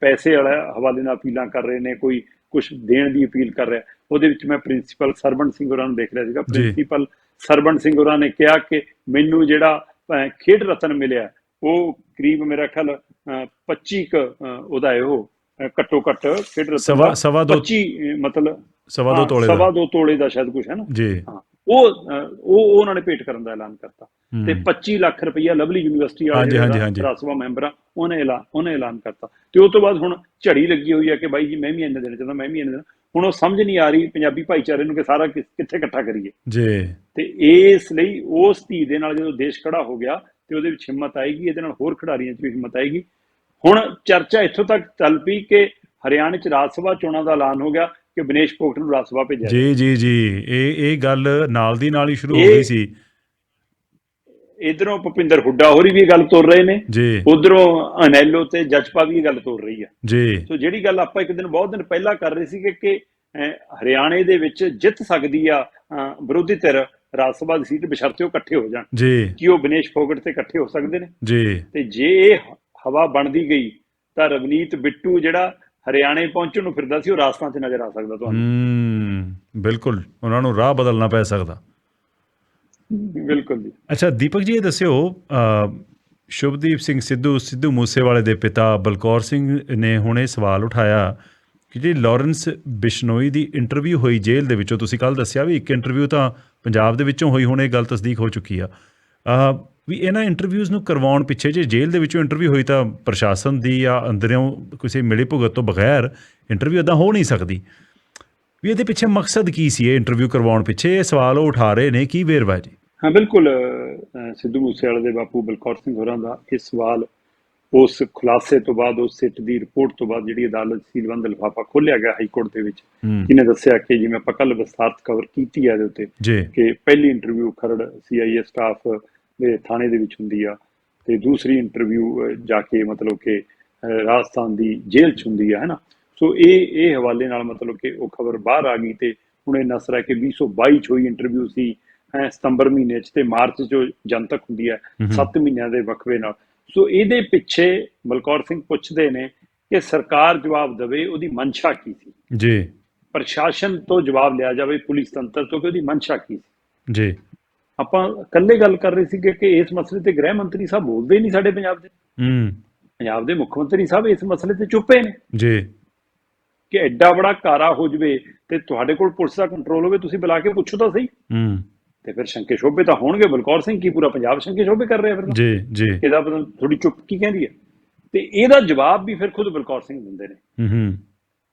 ਪੈਸੇ ਵਾਲਾ ਹਵਾਲੇ ਨਾਲ ਅਪੀਲਾਂ ਕਰ ਰਹੇ ਨੇ ਕੋਈ ਕੁਝ ਦੇਣ ਦੀ ਅਪੀਲ ਕਰ ਰਿਹਾ। ਉਹਦੇ ਵਿੱਚ ਮੈਂ ਪ੍ਰਿੰਸੀਪਲ ਸਰਬਣ ਸਿੰਘ ਹੋਰਾਂ ਨੂੰ ਦੇਖ ਰਿਹਾ ਸੀਗਾ। ਪ੍ਰਿੰਸੀਪਲ ਸਰਬਣ ਸਿੰਘ ਹੋਰਾਂ ਨੇ ਕਿਹਾ ਕਿ ਮੈਨੂੰ ਜਿਹੜਾ ਖੇਡ ਰਤਨ ਮਿਲਿਆ ਉਹ ਕਰੀਬ ਮੇਰਾ ਖਿਆਲ ਅਹ, 25 ਕ ਉਹਦਾ ਹੈ ਉਹ ਘੱਟੋ ਘੱਟ ਖੇਡ ਰਤਨ ਸਵਾ- ਸਵਾ ਦੋ- 25 ਅਹ, ਮਤਲਬ ਸਵਾ ਦੋ ਤੋਲੇ ਸਵਾ ਦਾ ਦੋ ਤੋਲੇ ਦਾ ਸ਼ਾਇਦ ਕੁਝ ਹੈ ਨਾ। ਜੀ। ਹਾਂ। ਉਹ ਉਹ ਉਹ ਉਹਨਾਂ ਨੇ ਭੇਟ ਕਰਨ ਦਾ ਐਲਾਨ ਕਰਤਾ। ਤੇ 25 ਲੱਖ ਰੁਪਈਆ ਲਵਲੀ ਯੂਨੀਵਰਸਿਟੀ ਵਾਲੇ ਜਿਹੜਾ ਸਭਾ ਮੈਂਬਰ ਆ ਉਹਨੇ ਐਲਾਨ ਉਹਨੇ ਐਲਾਨ ਕਰਤਾ। ਤੇ ਉਸ ਤੋਂ ਬਾਅਦ ਹੁਣ ਝੜੀ ਲੱਗੀ ਹੋਈ ਹੈ ਕਿ ਬਾਈ ਜੀ ਮੈਂ ਵੀ ਇੰਨੇ ਦੇਣਾ ਚਾਹੁੰਦਾ ਮੈਂ ਵੀ ਇੰਨੇ ਦੇਣਾ ਹੁਣ ਉਹ ਸਮਝ ਨਹੀਂ ਆ ਰਹੀ ਪੰਜਾਬੀ ਭਾਈਚਾਰੇ ਨੂੰ ਕਿ ਸਾਰਾ ਕਿੱਥੇ ਇਕੱਠਾ ਕਰੀਏ। ਜੀ। ਤੇ ਇਸ ਲਈ ਉਸ ਧੀ ਦੇ ਨਾਲ ਜਦੋਂ ਦੇਸ਼ ਖੜਾ ਹੋ ਗਿਆ ਤੇ ਉਹਦੇ ਵਿੱਚ ਹਿੰਮਤ ਆਏਗੀ ਇਹਦੇ ਨਾਲ ਹੋਰ ਖਿਡਾਰੀਆਂ 'ਚ ਵੀ ਹਿੰਮਤ ਆਏਗੀ। ਹੁਣ ਚਰਚਾ ਇੱਥੋਂ ਤੱਕ ਚੱਲ ਪਈ ਕਿ ਹਰਿਆਣਾ 'ਚ ਰਾਜ ਸਭਾ ਚੋਣਾਂ ਦਾ ਐਲਾਨ ਹੋ ਗਿਆ ਕਿ ਬਨੇਸ਼ ਫੋਗਟ ਨੂੰ ਰਾਜ ਸਭਾ ਭੇਜਿਆ ਜੀ ਜੀ ਜੀ। ਇਹ ਇਹ ਗੱਲ ਨਾਲ ਦੀ ਨਾਲ ਹੀ ਸ਼ੁਰੂ ਹੋ ਗਈ ਸੀ। ਇਧਰੋਂ ਭੁਪਿੰਦਰ ਹੁੱਡਾ ਹੋਰੀ ਵੀ ਇਹ ਗੱਲ ਤੋਰ ਰਹੇ ਨੇ। ਉਧਰੋਂ ਅਨੈਲੋ ਤੇ ਜਜਪਾ ਵੀ ਇਹ ਗੱਲ ਤੋਰ ਰਹੀ ਹੈ ਜੀ। ਸੋ ਜਿਹੜੀ ਗੱਲ ਆਪਾਂ ਇੱਕ ਦਿਨ ਬਹੁਤ ਦਿਨ ਪਹਿਲਾਂ ਕਰ ਰਹੇ ਸੀ ਕਿ ਹਰਿਆਣੇ ਦੇ ਵਿੱਚ ਜਿੱਤ ਸਕਦੀ ਆ ਵਿਰੋਧੀ ਧਿਰ ਰਾਜ ਸਭਾ ਦੀ ਸੀਟ ਬਸ਼ਰਤੇ ਉਹ ਇਕੱਠੇ ਹੋ ਜਾਣ। ਜੀ। ਕੀ ਉਹ ਬਨੇਸ਼ ਫੋਗਟ ਤੇ ਇਕੱਠੇ ਹੋ ਸਕਦੇ ਨੇ? ਜੀ। ਤੇ ਜੇ ਇਹ ਹਵਾ ਬਣਦੀ ਗਈ ਤਾਂ ਰਵਨੀਤ ਬਿੱਟੂ ਜਿਹੜਾ ਹਰਿਆਣੇ ਪਹੁੰਚਣ ਨੂੰ ਫਿਰਦਾ ਸੀ ਉਹ ਰਾਜਸਥਾਨ 'ਚ ਨਜ਼ਰ ਆ ਸਕਦਾ ਤੁਹਾਨੂੰ। ਹੂੰ ਬਿਲਕੁਲ। ਉਹਨਾਂ ਨੂੰ ਰਾਹ ਬਦਲਣਾ ਪੈ ਸਕਦਾ। ਬਿਲਕੁਲ ਜੀ। ਅੱਛਾ ਦੀਪਕ ਜੀ ਇਹ ਦੱਸਿਓ ਸ਼ੁਭਦੀਪ ਸਿੰਘ ਸਿੱਧੂ ਸਿੱਧੂ ਮੂਸੇਵਾਲੇ ਦੇ ਪਿਤਾ ਬਲਕੌਰ ਸਿੰਘ ਨੇ ਹੁਣ ਇਹ ਸਵਾਲ ਉਠਾਇਆ ਕਿ ਜਿਹੜੀ ਲਾਰੈਂਸ ਬਿਸ਼ਨੋਈ ਦੀ ਇੰਟਰਵਿਊ ਹੋਈ ਜੇਲ੍ਹ ਦੇ ਵਿੱਚੋਂ ਤੁਸੀਂ ਕੱਲ ਦੱਸਿਆ ਵੀ ਇੱਕ ਇੰਟਰਵਿਊ ਤਾਂ ਪੰਜਾਬ ਦੇ ਵਿੱਚੋਂ ਹੋਈ ਹੁਣ ਇਹ ਗੱਲ ਤਸਦੀਕ ਹੋ ਚੁੱਕੀ ਆ। ਵੀ ਇਹਨਾਂ ਇੰਟਰਵਿਊਜ਼ ਨੂੰ ਕਰਵਾਉਣ ਪਿੱਛੇ ਜੇ ਜੇਲ੍ਹ ਦੇ ਵਿੱਚੋਂ ਇੰਟਰਵਿਊ ਹੋਈ ਤਾਂ ਪ੍ਰਸ਼ਾਸਨ ਦੀ ਜਾਂ ਅੰਦਰੋਂ ਕਿਸੇ ਮਿਲੀ ਭੁਗਤ ਤੋਂ ਬਗੈਰ ਇੰਟਰਵਿਊ ਇਦਾਂ ਹੋ ਨਹੀਂ ਸਕਦੀ। ਵੀ ਇਹਦੇ ਪਿੱਛੇ ਮਕਸਦ ਕੀ ਸੀ ਇਹ ਇੰਟਰਵਿਊ ਕਰਵਾਉਣ ਪਿੱਛੇ? ਇਹ ਸਵਾਲ ਉਹ ਉਠਾ ਰਹੇ ਨੇ ਕੀ ਵੇਰਵਾ ਜੀ? ਹਾਂ ਬਿਲਕੁਲ ਸਿੱਧੂ ਮੂਸੇਵਾਲੇ ਦੇ ਬਾਪੂ ਬਲਕੌਰ ਸਿੰਘ ਹੋਰਾਂ ਦਾ ਇਹ ਸਵਾਲ ਉਸ ਖੁਲਾਸੇ ਤੋਂ ਬਾਅਦ ਉਸ ਸਿੱਟ ਦੀ ਰਿਪੋਰਟ ਤੋਂ ਬਾਅਦ ਜਿਹੜੀ ਅਦਾਲਤ ਸੀਲਬੰਦ ਲਿਫਾਫਾ ਖੋਲ੍ਹਿਆ ਗਿਆ ਹਾਈ ਕੋਰਟ ਦੇ ਵਿੱਚ। ਹੂੰ। ਜਿਹਨੇ ਦੱਸਿਆ ਕਿ ਜਿਵੇਂ ਆਪਾਂ ਕੱਲ ਵਿਸਥਾਰਤ ਕਵਰ ਕੀਤੀ ਹੈ ਇਹਦੇ ਉੱਤੇ ਕਿ ਪਹਿਲੀ ਇੰਟਰਵਿਊ ਖਰੜ ਸੀਆਈਏ ਸਟਾਫ ਥਾਣੇ ਦੇ ਵਿੱਚ ਹੁੰਦੀ ਆ ਤੇ ਦੂਸਰੀ ਇੰਟਰਵਿਊ ਜਾ ਕੇ ਮਤਲਬ ਕਿ ਰਾਜਸਥਾਨ ਦੀ ਜੇਲ੍ਹ 'ਚ ਹੁੰਦੀ ਆ ਹੈ ਨਾ? ਸੋ ਇਹ ਇਹ ਹਵਾਲੇ ਨਾਲ ਮਤਲਬ ਕਿ ਉਹ ਖਬਰ ਬਾਹਰ ਆ ਗਈ ਤੇ ਹੁਣ ਇਹ ਨਸਰ ਹੈ ਕਿ 2022 ਚ ਹੋਈ ਇੰਟਰਵਿਊ ਸੀ ਹੈਂ, ਸਤੰਬਰ ਮਹੀਨੇ ਚ ਤੇ ਮਾਰਚ ਚ ਜਨਤਕ ਹੁੰਦੀ ਹੈ 7 ਮਹੀਨਿਆਂ ਦੇ ਵਕਫੇ ਨਾਲ। ਸੋ ਇਹਦੇ ਪਿੱਛੇ ਬਲਕੌਰ ਸਿੰਘ ਪੁੱਛਦੇ ਨੇ ਕਿ ਸਰਕਾਰ ਜਵਾਬ ਦੇਵੇ ਉਹਦੀ ਮਨਸ਼ਾ ਕੀ ਸੀ? ਜੀ। ਪ੍ਰਸ਼ਾਸਨ ਤੋਂ ਜਵਾਬ ਲਿਆ ਜਾਵੇ ਪੁਲਿਸ ਤੰਤਰ ਤੋਂ ਕਿ ਉਹਦੀ ਮਨਸ਼ਾ ਕੀ ਸੀ? ਜੀ। ਆਪਾਂ ਇਕੱਲੇ ਗੱਲ ਕਰ ਰਹੇ ਸੀ ਕਿ ਇਸ ਮਸਲੇ ਤੇ ਗ੍ਰਹਿ ਮੰਤਰੀ ਸਾਹਿਬ ਬੋਲਦੇ ਹੀ ਨਹੀਂ ਸਾਡੇ ਪੰਜਾਬ ਦੇ। ਹੂੰ। ਪੰਜਾਬ ਦੇ ਮੁੱਖ ਮੰਤਰੀ ਸਾਹਿਬ ਇਸ ਮਸਲੇ ਤੇ ਚੁੱਪੇ ਨੇ। ਜੀ। ਕਿ ਐਡਾ ਬੜਾ ਕਾਰਾ ਹੋ ਜਵੇ ਤੇ ਤੁਹਾਡੇ ਕੋਲ ਪੁਲਿਸ ਦਾ ਕੰਟਰੋਲ ਹੋਵੇ ਤੁਸੀਂ ਬੁਲਾ ਕੇ ਪੁੱਛੋ ਤਾਂ ਸਹੀ। ਹੂੰ। ਤੇ ਫਿਰ ਸ਼ੰਕੇ ਸ਼ੋਭੇ ਤਾਂ ਹੋਣਗੇ ਬਲਕੌਰ ਸਿੰਘ ਕੀ ਪੂਰਾ ਪੰਜਾਬ ਸ਼ੰਕੇ ਸ਼ੋਭੇ ਕਰ ਰਿਹਾ ਫਿਰ। ਜੀ ਜੀ। ਇਹਦਾ ਪਤਾ ਥੋੜੀ ਚੁੱਪ ਕੀ ਕਹਿੰਦੀ ਹੈ? ਤੇ ਇਹਦਾ ਜਵਾਬ ਵੀ ਫਿਰ ਖੁਦ ਬਲਕੌਰ ਸਿੰਘ ਦਿੰਦੇ ਨੇ। ਹੂੰ ਹੂੰ।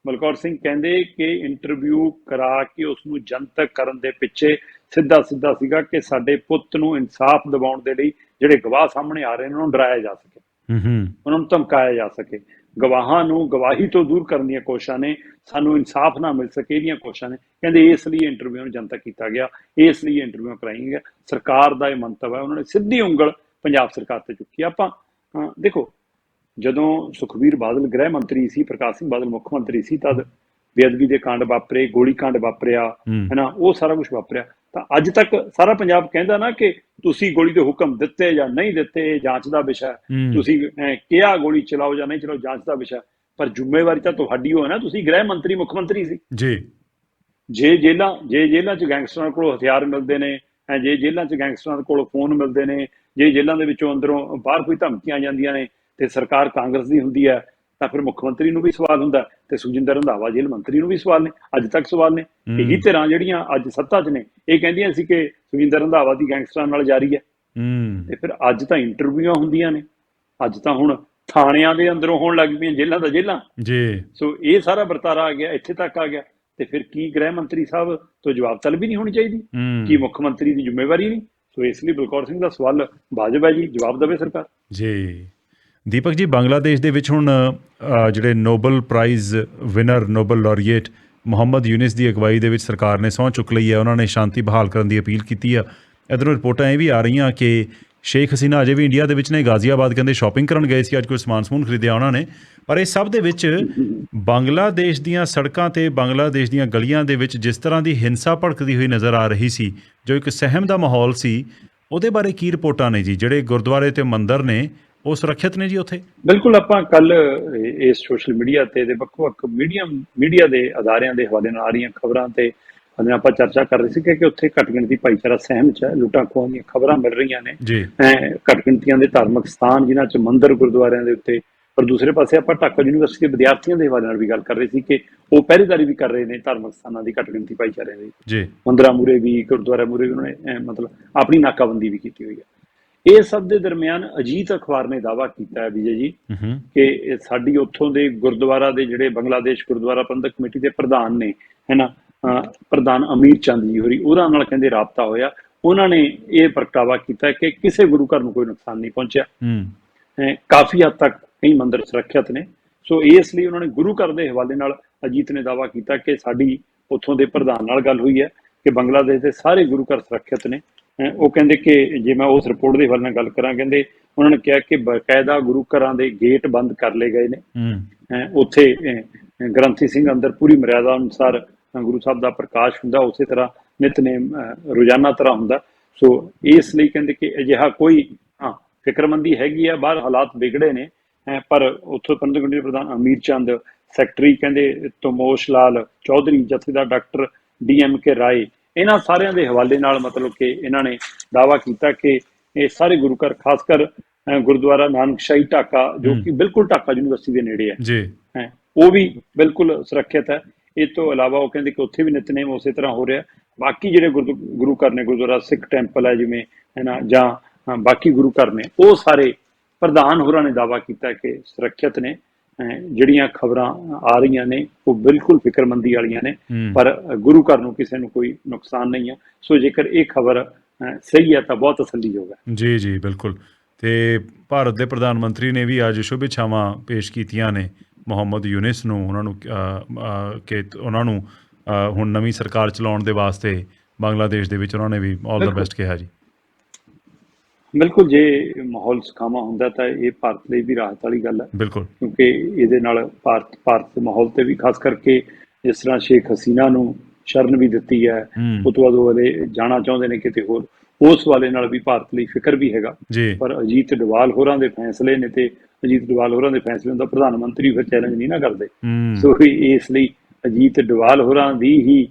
ਬਲਕੌਰ ਸਿੰਘ ਕਹਿੰਦੇ ਕਿ ਇੰਟਰਵਿਊ ਕਰਾ ਕੇ ਉਸ ਨੂੰ ਜਨਤਕ ਕਰਨ ਦੇ ਪਿੱਛੇ ਸਿੱਧਾ ਸਿੱਧਾ ਸੀਗਾ ਕਿ ਸਾਡੇ ਪੁੱਤ ਨੂੰ ਇਨਸਾਫ ਦਿਵਾਉਣ ਦੇ ਲਈ ਜਿਹੜੇ ਗਵਾਹ ਸਾਹਮਣੇ ਆ ਰਹੇ ਨੇ ਉਹਨਾਂ ਨੂੰ ਡਰਾਇਆ ਜਾ ਸਕੇ। ਹੂੰ ਹੂੰ। ਉਹਨਾਂ ਨੂੰ ਧਮਕਾਇਆ ਜਾ ਸਕੇ। ਗਵਾਹਾਂ ਨੂੰ ਗਵਾਹੀ ਤੋਂ ਦੂਰ ਕਰਨ ਦੀਆਂ ਕੋਸ਼ਿਸ਼ਾਂ ਨੇ ਸਾਨੂੰ ਇਨਸਾਫ ਨਾ ਮਿਲ ਸਕੇ ਇਹਦੀਆਂ ਕੋਸ਼ਿਸ਼ਾਂ ਨੇ। ਕਹਿੰਦੇ ਇਸ ਲਈ ਇੰਟਰਵਿਊ ਨੂੰ ਜਨਤਕ ਕੀਤਾ ਗਿਆ ਇਸ ਲਈ ਇੰਟਰਵਿਊ ਕਰਾਈਆਂ ਗਿਆ ਸਰਕਾਰ ਦਾ ਇਹ ਮੰਤਵ ਹੈ ਉਹਨਾਂ ਨੇ ਸਿੱਧੀ ਉਂਗਲ ਪੰਜਾਬ ਸਰਕਾਰ ਤੇ ਚੁੱਕੀ ਆਪਾਂ ਦੇਖੋ ਜਦੋਂ ਸੁਖਬੀਰ ਬਾਦਲ ਗ੍ਰਹਿ ਮੰਤਰੀ ਸੀ ਪ੍ਰਕਾਸ਼ ਸਿੰਘ ਬਾਦਲ ਮੁੱਖ ਮੰਤਰੀ ਸੀ ਤਦ ਬੇਅਦਬੀ ਦੇ ਕਾਂਡ ਵਾਪਰੇ ਗੋਲੀ ਕਾਂਡ ਵਾਪਰਿਆ। ਹੈਨਾ ਉਹ ਸਾਰਾ ਕੁਝ ਵਾਪਰਿਆ ਤਾਂ ਅੱਜ ਤੱਕ ਸਾਰਾ ਪੰਜਾਬ ਕਹਿੰਦਾ ਨਾ ਕਿ ਤੁਸੀਂ ਗੋਲੀ ਦੇ ਹੁਕਮ ਦਿੱਤੇ ਜਾਂ ਨਹੀਂ ਦਿੱਤੇ ਇਹ ਜਾਂਚ ਦਾ ਵਿਸ਼ਾ। ਤੁਸੀਂ ਕਿਹਾ ਗੋਲੀ ਚਲਾਓ ਜਾਂ ਨਹੀਂ ਚਲਾਓ ਜਾਂਚ ਦਾ ਵਿਸ਼ਾ। ਪਰ ਜ਼ਿੰਮੇਵਾਰੀ ਤਾਂ ਤੁਹਾਡੀ ਹੋ ਹੈ ਨਾ ਤੁਸੀਂ ਗ੍ਰਹਿ ਮੰਤਰੀ ਮੁੱਖ ਮੰਤਰੀ ਸੀ ਜੀ ਜੇ ਜੇਲਾਂ ਜੇ ਜੇਲਾਂ 'ਚ ਗੈਂਗਸਟਰਾਂ ਕੋਲ ਹਥਿਆਰ ਮਿਲਦੇ ਨੇ ਜੇ ਜੇਲਾਂ 'ਚ ਗੈਂਗਸਟਰਾਂ ਕੋਲ ਫੋਨ ਮਿਲਦੇ ਨੇ ਜੇ ਜੇਲਾਂ ਦੇ ਵਿੱਚੋਂ ਅੰਦਰੋਂ ਬਾਹਰ ਕੋਈ ਧਮਕੀਆਂ ਜਾਂਦੀਆਂ ਨੇ ਤੇ ਸਰਕਾਰ ਕਾਂਗਰਸ ਦੀ ਹੁੰਦੀ ਹੈ ਤਾਂ ਫਿਰ ਮੁੱਖ ਮੰਤਰੀ ਨੂੰ ਵੀ ਸਵਾਲ ਹੁੰਦਾ ਤੇ ਸੁਖਜਿੰਦਰ ਰੰਧਾਵਾ ਜੇਲ੍ਹ ਮੰਤਰੀ ਨੂੰ ਵੀ ਸਵਾਲ ਨੇ ਅੱਜ ਤੱਕ ਸਵਾਲ ਨੇ। ਇਹੀ ਧਿਰਾਂ ਜਿਹੜੀਆਂ ਅੱਜ ਸੱਤਾ 'ਚ ਨੇ ਇਹ ਕਹਿੰਦੀਆਂ ਸੀ ਕਿ ਸੁਖਜਿੰਦਰ ਰੰਧਾਵਾ ਦੀ ਗੈਂਗਸਟਰਾਂ ਨਾਲ ਜਾਰੀ ਹੈ। ਤੇ ਫਿਰ ਅੱਜ ਤਾਂ ਇੰਟਰਵਿਊਆਂ ਹੁੰਦੀਆਂ ਨੇ। ਅੱਜ ਤਾਂ ਹੁਣ ਥਾਣਿਆਂ ਦੇ ਅੰਦਰੋਂ ਹੋਣ ਲੱਗ ਪਈਆਂ ਜੇਲ੍ਹਾਂ ਦਾ ਜੇਲ੍ਹਾਂ। ਜੀ। ਸੋ ਇਹ ਸਾਰਾ ਵਰਤਾਰਾ ਆ ਗਿਆ ਇੱਥੇ ਤੱਕ ਆ ਗਿਆ। ਤੇ ਫਿਰ ਕੀ ਗ੍ਰਹਿ ਮੰਤਰੀ ਸਾਹਿਬ ਤੋਂ ਜਵਾਬ ਤਲਬ ਵੀ ਨਹੀਂ ਹੋਣੀ ਚਾਹੀਦੀ? ਕੀ ਮੁੱਖ ਮੰਤਰੀ ਦੀ ਜ਼ਿੰਮੇਵਾਰੀ ਨਹੀਂ? ਸੋ ਇਸ ਲਈ ਬਲਕੌਰ ਸਿੰਘ ਦਾ ਸਵਾਲ ਵਾਜਬ ਹੈ ਜੀ ਜਵਾਬ ਦੇਵੇ ਸਰਕਾਰ। ਜੀ। ਦੀਪਕ ਜੀ, ਬੰਗਲਾਦੇਸ਼ ਦੇ ਵਿੱਚ ਹੁਣ ਜਿਹੜੇ Nobel prize winner Nobel laureate Muhammad Yunus ਦੀ ਅਗਵਾਈ ਦੇ ਵਿੱਚ ਸਰਕਾਰ ਨੇ ਸਹੁੰ ਚੁੱਕ ਲਈ ਹੈ। ਉਹਨਾਂ ਨੇ ਸ਼ਾਂਤੀ ਬਹਾਲ ਕਰਨ ਦੀ ਅਪੀਲ ਕੀਤੀ ਆ ਇਧਰੋਂ ਰਿਪੋਰਟਾਂ ਇਹ ਵੀ ਆ ਰਹੀਆਂ ਕਿ ਸ਼ੇਖ ਹਸੀਨਾ ਅਜੇ ਵੀ ਇੰਡੀਆ ਦੇ ਵਿੱਚ ਨੇ। ਗਾਜ਼ੀਆਬਾਦ ਕਹਿੰਦੇ ਸ਼ਾਪਿੰਗ ਕਰਨ ਗਏ ਸੀ। ਅੱਜ ਕੋਈ ਸਮਾਨ ਸਮੂਨ ਖਰੀਦਿਆ ਉਹਨਾਂ ਨੇ। ਪਰ ਇਹ ਸਭ ਦੇ ਵਿੱਚ ਬੰਗਲਾਦੇਸ਼ ਦੀਆਂ ਸੜਕਾਂ ਤੇ ਬੰਗਲਾਦੇਸ਼ ਦੀਆਂ ਗਲੀਆਂ ਦੇ ਵਿੱਚ ਜਿਸ ਤਰ੍ਹਾਂ ਦੀ ਹਿੰਸਾ ਭੜਕਦੀ ਹੋਈ ਨਜ਼ਰ ਆ ਰਹੀ ਸੀ, ਜੋ ਇੱਕ ਸਹਿਮ ਦਾ ਮਾਹੌਲ ਸੀ, ਉਹਦੇ ਬਾਰੇ ਕੀ ਰਿਪੋਰਟਾਂ ਨੇ ਜੀ? ਜਿਹੜੇ ਗੁਰਦੁਆਰੇ ਤੇ ਮੰਦਿਰ ਨੇ ਉਹ ਸੁਰੱਖਿਅਤ ਨੇ ਜੀ ਉੱਥੇ? ਬਿਲਕੁਲ ਆਪਾਂ ਕੱਲ ਇਸ ਸੋਸ਼ਲ ਮੀਡੀਆ ਤੇ ਦੇ ਵੱਖ-ਵੱਖ ਮੀਡੀਆ ਮੀਡੀਆ ਦੇ ਅਦਾਰਿਆਂ ਦੇ ਹਵਾਲੇ ਨਾਲ ਆ ਰਹੀਆਂ ਖਬਰਾਂ ਤੇ ਉਹਦੇ ਆਪਾਂ ਚਰਚਾ ਕਰ ਰਹੇ ਸੀ ਕਿ ਉੱਥੇ ਘੱਟ ਗਿਣਤੀ ਭਾਈਚਾਰਾ ਸਹਿਮ ਚ ਹੈ ਲੁੱਟਾਂ ਖੋਹਾਂ ਦੀਆਂ ਖਬਰਾਂ ਮਿਲ ਰਹੀਆਂ ਨੇ। ਘੱਟ ਗਿਣਤੀਆਂ ਦੇ ਧਾਰਮਿਕ ਸਥਾਨ ਜਿਨ੍ਹਾਂ ਚ ਮੰਦਿਰ ਗੁਰਦੁਆਰਿਆਂ ਦੇ ਉੱਤੇ ਪਰ ਦੂਸਰੇ ਪਾਸੇ ਆਪਾਂ ਢਾਕਾ ਯੂਨੀਵਰਸਿਟੀ ਦੇ ਵਿਦਿਆਰਥੀਆਂ ਦੇ ਹਵਾਲੇ ਨਾਲ ਵੀ ਗੱਲ ਕਰ ਰਹੇ ਸੀ ਕਿ ਉਹ ਪਹਿਰੇਦਾਰੀ ਵੀ ਕਰ ਰਹੇ ਨੇ ਧਾਰਮਿਕ ਸਥਾਨਾਂ ਦੀ ਘੱਟ ਗਿਣਤੀ ਭਾਈਚਾਰਿਆਂ ਦੀ। ਜੀ। ਮੰਦਰਾਂ ਮੂਰੇ ਵੀ ਗੁਰਦੁਆਰਾ ਮੂਰੇ ਵੀ ਉਹਨਾਂ ਨੇ ਮਤਲਬ ਆਪਣੀ ਨਾਕਾਬੰਦੀ ਵੀ ਕੀਤੀ ਹੋਈ ਹੈ। ਇਹ ਸਭ ਦੇ ਦਰਮਿਆਨ ਅਜੀਤ ਅਖਬਾਰ ਨੇ ਦਾਅਵਾ ਕੀਤਾ ਹੈ ਵਿਜੇ ਜੀ ਕਿ ਸਾਡੀ ਉੱਥੋਂ ਦੇ ਗੁਰਦੁਆਰਾ ਦੇ ਜਿਹੜੇ ਬੰਗਲਾਦੇਸ਼ ਗੁਰਦੁਆਰਾ ਪ੍ਰਬੰਧਕ ਕਮੇਟੀ ਦੇ ਪ੍ਰਧਾਨ ਨੇ ਹੈਨਾ ਪ੍ਰਧਾਨ ਅਮੀਰ ਚੰਦ ਜੀ ਹੋਰੀ ਉਹਨਾਂ ਨਾਲ ਕਹਿੰਦੇ ਰਾਬਤਾ ਹੋਇਆ। ਉਹਨਾਂ ਨੇ ਇਹ ਪ੍ਰਗਟਾਵਾ ਕੀਤਾ ਕਿ ਕਿਸੇ ਗੁਰੂ ਘਰ ਨੂੰ ਕੋਈ ਨੁਕਸਾਨ ਨਹੀਂ ਪਹੁੰਚਿਆ। ਕਾਫੀ ਹੱਦ ਤੱਕ ਕਈ ਮੰਦਿਰ ਸੁਰੱਖਿਅਤ ਨੇ। ਸੋ ਇਸ ਲਈ ਉਹਨਾਂ ਨੇ ਗੁਰੂ ਘਰ ਦੇ ਹਵਾਲੇ ਨਾਲ ਅਜੀਤ ਨੇ ਦਾਅਵਾ ਕੀਤਾ ਕਿ ਸਾਡੀ ਉੱਥੋਂ ਦੇ ਪ੍ਰਧਾਨ ਨਾਲ ਗੱਲ ਹੋਈ ਹੈ ਕਿ ਬੰਗਲਾਦੇਸ਼ ਦੇ ਸਾਰੇ ਗੁਰੂ ਘਰ ਸੁਰੱਖਿਅਤ ਨੇ। ਉਹ ਕਹਿੰਦੇ ਕਿ ਜੇ ਮੈਂ ਉਸ ਰਿਪੋਰਟ ਦੇ ਹਵਾਲੇ ਨਾਲ ਗੱਲ ਕਰਾਂ ਕਹਿੰਦੇ ਉਹਨਾਂ ਨੇ ਕਿਹਾ ਕਿ ਬਕਾਇਦਾ ਗੁਰੂ ਘਰਾਂ ਦੇ ਗੇਟ ਬੰਦ ਕਰ ਲਏ ਗਏ ਨੇ। ਉੱਥੇ ਗ੍ਰੰਥੀ ਸਿੰਘ ਅੰਦਰ ਪੂਰੀ ਮਰਿਆਦਾ ਅਨੁਸਾਰ ਗੁਰੂ ਸਾਹਿਬ ਦਾ ਪ੍ਰਕਾਸ਼ ਹੁੰਦਾ ਉਸੇ ਤਰ੍ਹਾਂ ਨਿਤਨੇਮ ਰੋਜ਼ਾਨਾ ਤਰ੍ਹਾਂ ਹੁੰਦਾ। ਸੋ ਇਸ ਲਈ ਕਹਿੰਦੇ ਕਿ ਅਜਿਹਾ ਕੋਈ ਹਾਂ ਫਿਕਰਮੰਦੀ ਹੈਗੀ ਆ ਬਾਹਰ ਹਾਲਾਤ ਵਿਗੜੇ ਨੇ। ਪਰ ਉੱਥੋਂ ਕਮੇਟੀ ਦੇ ਪ੍ਰਧਾਨ ਅਮੀਰ ਚੰਦ ਸੈਕਟਰੀ ਕਹਿੰਦੇ ਤਮੋਸ਼ ਲਾਲ ਚੌਧਰੀ ਜਥੇਦਾਰ ਡਾਕਟਰ ਡੀਐਮ ਕੇ ਰਾਏ ਇਹਨਾਂ ਸਾਰਿਆਂ ਦੇ ਹਵਾਲੇ ਨਾਲ ਮਤਲਬ ਕਿ ਇਹਨਾਂ ਨੇ ਦਾਵਾ ਕੀਤਾ ਕਿ ਇਹ ਸਾਰੇ ਗੁਰੂ ਘਰ ਖਾਸ ਕਰ ਗੁਰਦੁਆਰਾ ਨਾਨਕਸ਼ਾਹੀ ਢਾਕਾ ਜੋ ਕਿ ਬਿਲਕੁਲ ਢਾਕਾ ਯੂਨੀਵਰਸਿਟੀ ਦੇ ਨੇੜੇ ਹੈ। ਜੀ। ਹੈ ਉਹ ਵੀ ਬਿਲਕੁਲ ਸੁਰੱਖਿਅਤ ਹੈ। ਇਹ ਤੋਂ ਇਲਾਵਾ ਉਹ ਕਹਿੰਦੇ ਕਿ ਉੱਥੇ ਵੀ ਨਿਤਨੇਮ ਉਸੇ ਤਰ੍ਹਾਂ ਹੋ ਰਿਹਾ ਬਾਕੀ ਜਿਹੜੇ ਗੁਰੂ ਘਰ ਨੇ ਗੁਰਦੁਆਰਾ ਸਿੱਖ ਟੈਂਪਲ ਹੈ ਜਿਵੇਂ ਹੈ ਨਾ ਜਾਂ ਬਾਕੀ ਗੁਰੂ ਘਰ ਨੇ ਉਹ ਸਾਰੇ ਪ੍ਰਧਾਨ ਹੋਰਾਂ ਨੇ ਦਾਵਾ ਕੀਤਾ ਕਿ ਸੁਰੱਖਿਅਤ ਨੇ। ਜਿਹੜੀਆਂ ਖਬਰਾਂ ਆ ਰਹੀਆਂ ਨੇ ਉਹ ਬਿਲਕੁਲ ਫਿਕਰਮੰਦੀ ਵਾਲੀਆਂ ਨੇ। ਪਰ ਗੁਰੂ ਘਰ ਨੂੰ ਕਿਸੇ ਨੂੰ ਕੋਈ ਨੁਕਸਾਨ ਨਹੀਂ ਹੈ ਸੋ ਜੇਕਰ ਇਹ ਖਬਰ ਸਹੀ ਹੈ ਤਾਂ ਬਹੁਤ ਤਸੱਲੀਯੋਗ ਹੈ। ਜੀ ਜੀ ਬਿਲਕੁਲ। ਤੇ ਭਾਰਤ ਦੇ ਪ੍ਰਧਾਨ ਮੰਤਰੀ ਨੇ ਵੀ ਅੱਜ ਸ਼ੁਭ ਇੱਛਾਵਾਂ ਪੇਸ਼ ਕੀਤੀਆਂ ਨੇ। ਮੁਹੰਮਦ ਯੂਨਿਸ ਨੂੰ ਉਹਨਾਂ ਨੂੰ ਕਿ ਉਹਨਾਂ ਨੂੰ ਹੁਣ ਨਵੀਂ ਸਰਕਾਰ ਚਲਾਉਣ ਦੇ ਵਾਸਤੇ ਬੰਗਲਾਦੇਸ਼ ਦੇ ਵਿੱਚ ਉਹਨਾਂ ਨੇ ਵੀ ਆਲ ਦਾ। ਬੈਸਟ ਕਿਹਾ ਜੀ। ਬਿਲਕੁਲ ਜੇ ਮਾਹੌਲ ਸੁਖਾਵਾਂ ਹੁੰਦਾ ਤਾਂ ਇਹ ਭਾਰਤ ਲਈ ਵੀ ਰਾਹਤ ਵਾਲੀ ਗੱਲ ਹੈ। ਬਿਲਕੁਲ। ਕਿਉਂਕਿ ਇਹਦੇ ਨਾਲ ਭਾਰਤ ਭਾਰਤ ਦੇ ਮਾਹੌਲ ਤੇ ਵੀ ਖਾਸ ਕਰਕੇ ਜਿਸ ਤਰ੍ਹਾਂ ਸ਼ੇਖ ਹਸੀਨਾ ਨੂੰ ਸ਼ਰਨ ਵੀ ਦਿੱਤੀ ਹੈ ਉਹ ਤੋਂ ਬਾਅਦ ਉਹ ਜਾਣਾ ਚਾਹੁੰਦੇ ਨੇ ਕਿਤੇ ਹੋਰ। ਉਸ ਵਾਲੇ ਨਾਲ ਵੀ ਭਾਰਤ ਲਈ ਫਿਕਰ ਵੀ ਹੈਗਾ। ਪਰ ਅਜੀਤ ਡਵਾਲ ਹੋਰਾਂ ਦੇ ਫੈਸਲੇ ਨੇ ਤੇ ਅਜੀਤ ਡਵਾਲ ਹੋਰਾਂ ਦੇ ਫੈਸਲੇ ਦਾ ਪ੍ਰਧਾਨ ਮੰਤਰੀ ਫਿਰ ਚੈਲੰਜ ਨਹੀਂ ਨਾ ਕਰਦੇ। ਸੋ ਇਸ ਲਈ ਅਜੀਤ ਡਵਾਲ ਹੋਰਾਂ ਦੀ ਹੀ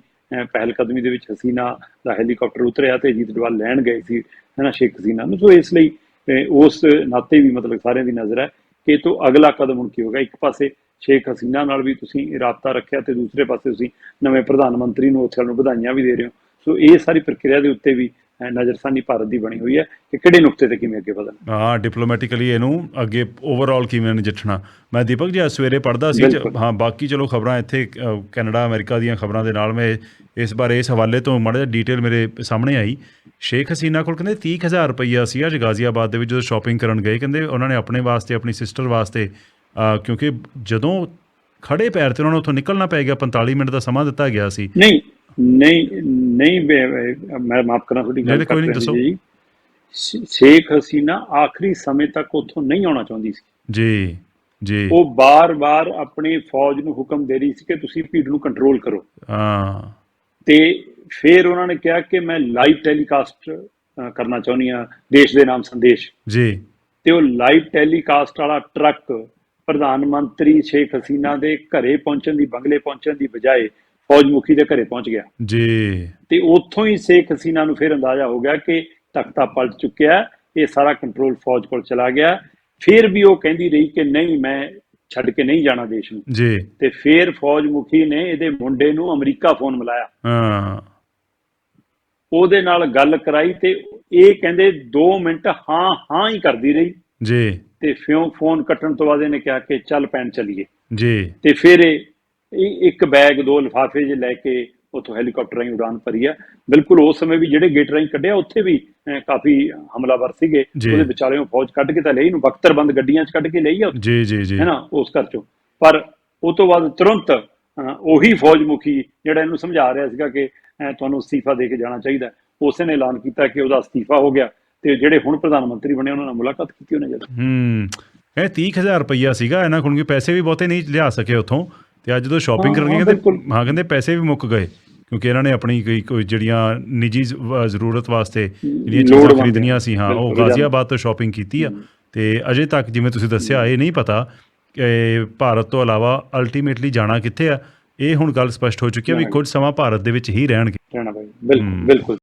ਪਹਿਲ ਕਦਮੀ ਦੇ ਵਿੱਚ ਹਸੀਨਾ ਦਾ ਹੈਲੀਕਾਪਟਰ ਉਤਰਿਆ ਤੇ ਅਜੀਤ ਡਵਾਲ ਲੈਣ ਗਏ ਸੀ। ਹਨਾ ਸ਼ੇਖ ਹਸੀਨਾ ਨੂੰ। ਸੋ ਇਸ ਲਈ ਅਹ, ਉਸ ਨਾਤੇ ਵੀ ਮਤਲਬ ਸਾਰਿਆਂ ਦੀ ਨਜ਼ਰ ਹੈ ਕਿ ਇਹ ਤੋਂ ਅਗਲਾ ਕਦਮ ਹੁਣ ਕੀ ਹੋਗਾ ਇੱਕ ਪਾਸੇ ਸ਼ੇਖ ਹਸੀਨਾ ਨਾਲ ਵੀ ਤੁਸੀਂ ਰਾਬਤਾ ਰੱਖਿਆ ਤੇ ਦੂਸਰੇ ਪਾਸੇ ਤੁਸੀਂ ਨਵੇਂ ਪ੍ਰਧਾਨ ਮੰਤਰੀ ਨੂੰ ਉੱਥੇ ਨੂੰ ਵਧਾਈਆਂ ਵੀ ਦੇ ਰਹੇ ਹੋ। ਸੋ ਇਹ ਸਾਰੀ ਪ੍ਰਕਿਰਿਆ ਦੇ ਉੱਤੇ ਵੀ ਨਜ਼ਰਸਾਨੀ ਭਾਰਤ ਦੀ ਬਣੀ ਹੋਈ ਹੈ ਕਿ ਕਿਹੜੇ ਨੁਕਤੇ ਤੇ ਕਿਵੇਂ ਅੱਗੇ ਵਧਣਾ। ਹਾਂ ਡਿਪਲੋਮੈਟਿਕਲੀ ਇਹਨੂੰ ਅੱਗੇ ਓਵਰਆਲ ਕਿਵੇਂ ਨਜਿੱਠਣਾ ਮੈਂ ਦੀਪਕ ਜੀ ਅੱਜ ਸਵੇਰੇ ਪੜਦਾ ਸੀ। ਹਾਂ ਬਾਕੀ ਚਲੋ ਖਬਰਾਂ ਇੱਥੇ ਕੈਨੇਡਾ ਅਮਰੀਕਾ ਦੀਆਂ ਖਬਰਾਂ ਦੇ ਨਾਲ ਮੈਂ ਇਸ ਬਾਰੇ ਇਸ ਹਵਾਲੇ ਤੋਂ ਮਾੜਾ ਜਿਹਾ ਡੀਟੇਲ ਮੇਰੇ ਸਾਹਮਣੇ ਆਈ। ਸ਼ੇਖ ਹਸੀਨਾ ਕੋਲ ਕਹਿੰਦੇ 30000 ਰੁਪਈਆ ਸੀ ਅੱਜ ਗਾਜ਼ੀਆਬਾਦ ਦੇ ਵਿੱਚ ਜਦੋਂ ਸ਼ਾਪਿੰਗ ਕਰਨ ਗਏ। ਕਹਿੰਦੇ ਉਹਨਾਂ ਨੇ ਆਪਣੇ ਵਾਸਤੇ ਆਪਣੀ ਸਿਸਟਰ ਵਾਸਤੇ ਕਿਉਂਕਿ ਜਦੋਂ ਖੜੇ ਪੈਰ ਤੇ ਉਹਨਾਂ ਨੂੰ ਉੱਥੋਂ ਨਿਕਲਣਾ ਪੈ ਗਿਆ 45 ਮਿੰਟ ਦਾ ਸਮਾਂ ਦਿੱਤਾ ਗਿਆ ਸੀ। ਨਹੀਂ ਨਹੀਂ ਨਹੀਂ ਮੈਂ ਮਾਫ ਕਰਾਂ ਤੁਹਾਡੀ ਨਹੀਂ, ਗੱਲ ਨਹੀਂ, ਕੋਈ ਨਹੀਂ, ਕੱਟ ਦੱਸੋ। ਰਹੀ ਜੀ। ਸ਼- ਸ਼ੇਖ ਹਸੀਨਾ ਆਖਰੀ ਸਮੇਂ ਤੱਕ ਉੱਥੋਂ ਨਹੀਂ ਆਉਣਾ ਚਾਹੁੰਦੀ ਸੀ। ਜੀ ਜੀ। ਉਹ ਬਾਰ-ਬਾਰ ਆਪਣੀ ਫੌਜ ਨੂੰ ਹੁਕਮ ਦੇ ਰਹੀ ਸੀ ਕਿ ਤੁਸੀਂ ਭੀੜ ਨੂੰ ਕੰਟਰੋਲ ਕਰੋ। ਹਾਂ। ਤੇ ਫਿਰ ਉਹਨਾਂ ਨੇ ਕਿਹਾ ਕਿ ਮੈਂ ਲਾਈਵ ਟੈਲੀਕਾਸਟ ਅ, ਕਰਨਾ ਚਾਹੁੰਦੀ ਆ ਦੇਸ਼ ਦੇ ਨਾਮ ਸੰਦੇਸ਼। ਜੀ। ਤੇ ਉਹ ਲਾਈਵ ਟੈਲੀਕਾਸਟ ਵਾਲਾ ਟਰੱਕ ਪ੍ਰਧਾਨ ਮੰਤਰੀ ਸ਼ੇਖ ਹਸੀਨਾ ਦੇ ਘਰੇ ਪਹੁੰਚਣ ਦੀ ਬੰਗਲੇ ਪਹੁੰਚਣ ਦੀ ਬਜਾਏ ਫੌਜ ਮੁਖੀ ਦੇ ਘਰੇ ਪਹੁੰਚ ਗਿਆ। ਜੀ। ਤੇ ਉੱਥੋਂ ਹੀ ਸ਼ੇਖ ਹਸੀਨਾ ਨੂੰ ਫਿਰ ਅੰਦਾਜ਼ਾ ਹੋ ਗਿਆ ਕਿ ਤਖਤਾ ਪਲਟ ਚੁੱਕਿਆ ਇਹ ਸਾਰਾ ਕੰਟਰੋਲ ਫੌਜ ਕੋਲ ਚਲਾ ਗਿਆ। ਫਿਰ ਵੀ ਉਹ ਕਹਿੰਦੀ ਰਹੀ ਕਿ ਨਹੀਂ ਮੈਂ ਛੱਡ ਕੇ ਨਹੀਂ ਜਾਣਾ ਦੇਸ਼ ਨੂੰ। ਜੀ। ਤੇ ਫਿਰ ਫੌਜ ਮੁਖੀ ਨੇ ਇਹਦੇ ਮੁੰਡੇ ਨੂੰ ਅਮਰੀਕਾ ਫੋਨ ਮਿਲਾਇਆ। ਹਾਂ। ਉਹਦੇ ਨਾਲ ਗੱਲ ਕਰਾਈ ਤੇ ਇਹ ਕਹਿੰਦੇ 2 ਮਿੰਟ ਹਾਂ ਹਾਂ ਹੀ ਕਰਦੀ ਰਹੀ। ਜੀ। ਤੇ ਫਿਉ ਫੋਨ ਕੱਟਣ ਤੋਂ ਬਾਅਦ ਇਹਨੇ ਕਿਹਾ ਕਿ ਚੱਲ ਪੈਣ ਚੱਲੀਏ। ਜੀ। ਤੇ ਫਿਰ ਇਹ ਇੱਕ ਬੈਗ ਦੋ ਲਿਫਾਫੇ ਜੇ ਲੈ ਕੇ ਉਥੋਂ ਹੈਲੀਕਾਪਟਰ ਰਾਹੀਂ ਉਡਾਨ ਭਰੀ ਆ। ਬਿਲਕੁਲ ਉਸ ਸਮੇਂ ਵੀ ਜਿਹੜੇ ਗੇਟ ਰਾਹੀਂ ਕੱਢਿਆ ਉੱਥੇ ਵੀ ਕਾਫੀ ਹਮਲਾਵਰ ਸੀਗੇ। ਉਹਦੇ ਵਿਚਾਲਿਓਂ ਫੌਜ ਕੱਢ ਕੇ ਤਾਂ ਲਈ ਨੂੰ ਬਖਤਰਬੰਦ ਗੱਡੀਆਂ 'ਚ ਕੱਢ ਕੇ ਲਈ ਆ। ਜੀ ਜੀ ਜੀ। ਹੈ ਨਾ ਉਸ ਘਰ ਚੋਂ। ਪਰ ਉਹ ਤੋਂ ਬਾਅਦ ਤੁਰੰਤ ਉਹੀ ਫੌਜ ਮੁਖੀ ਜਿਹੜਾ ਇਹਨੂੰ ਸਮਝਾ ਰਿਹਾ ਸੀਗਾ ਕਿ ਤੁਹਾਨੂੰ ਅਸਤੀਫਾ ਦੇ ਕੇ ਜਾਣਾ ਚਾਹੀਦਾ। ਉਸੇ ਨੇ ਐਲਾਨ ਕੀਤਾ ਕਿ ਉਹਦਾ ਅਸਤੀਫਾ ਹੋ ਗਿਆ ਤੇ ਜਿਹੜੇ ਹੁਣ ਪ੍ਰਧਾਨ ਮੰਤਰੀ ਬਣੇ ਉਹਨਾਂ ਨਾਲ ਮੁਲਾਕਾਤ ਕੀਤੀ ਉਹਨੇ ਜਦ। ਹੂੰ। ਇਹ 30000 ਰੁਪਈਆ ਸੀਗਾ ਇਹਨਾਂ ਕੋਲ ਕਿ ਪੈਸੇ ਵੀ ਬਹੁਤੇ ਨਹੀਂ ਲਿਆ ਸਕੇ ਉੱਥੋਂ। ਤੇ ਅੱਜ ਜਦੋਂ ਸ਼ਾਪਿੰਗ ਕਰਨ ਗਏ ਹਾਂ, ਕਹਿੰਦੇ। ਹਾਂ ਕਹਿੰਦੇ ਪੈਸੇ ਵੀ ਮੁੱਕ ਗਏ ਕਿਉਂਕਿ ਇਹਨਾਂ ਨੇ ਆਪਣੀ ਕੋਈ ਕੋਈ ਜਿਹੜੀਆਂ ਨਿੱਜੀ ਜ਼ਰੂਰਤ ਵਾਸਤੇ ਜਿਹੜੀਆਂ ਚੀਜ਼ਾਂ ਖਰੀਦਣੀਆਂ ਸੀ ਹਾਂ ਉਹ ਗਾਜ਼ੀਆਬਾਦ ਤੋਂ ਸ਼ਾਪਿੰਗ ਕੀਤੀ ਆ ਤੇ ਅਜੇ ਤੱਕ ਜਿਵੇਂ ਤੁਸੀਂ ਦੱਸਿਆ ਇਹ ਨਹੀਂ ਪਤਾ ਕਿ ਭਾਰਤ ਤੋਂ ਇਲਾਵਾ ਅਲਟੀਮੇਟਲੀ ਜਾਣਾ ਕਿੱਥੇ ਆ ਇਹ ਹੁਣ ਗੱਲ ਸਪਸ਼ਟ ਹੋ ਚੁੱਕੀ ਹੈ ਵੀ। ਕੁਝ ਸਮਾਂ ਭਾਰਤ ਦੇ ਵਿੱਚ ਹੀ ਰਹਿਣਗੇ ਰਹਿਣਾ ਭਾਈ ਬਿਲਕੁਲ। ਬਿਲਕੁਲ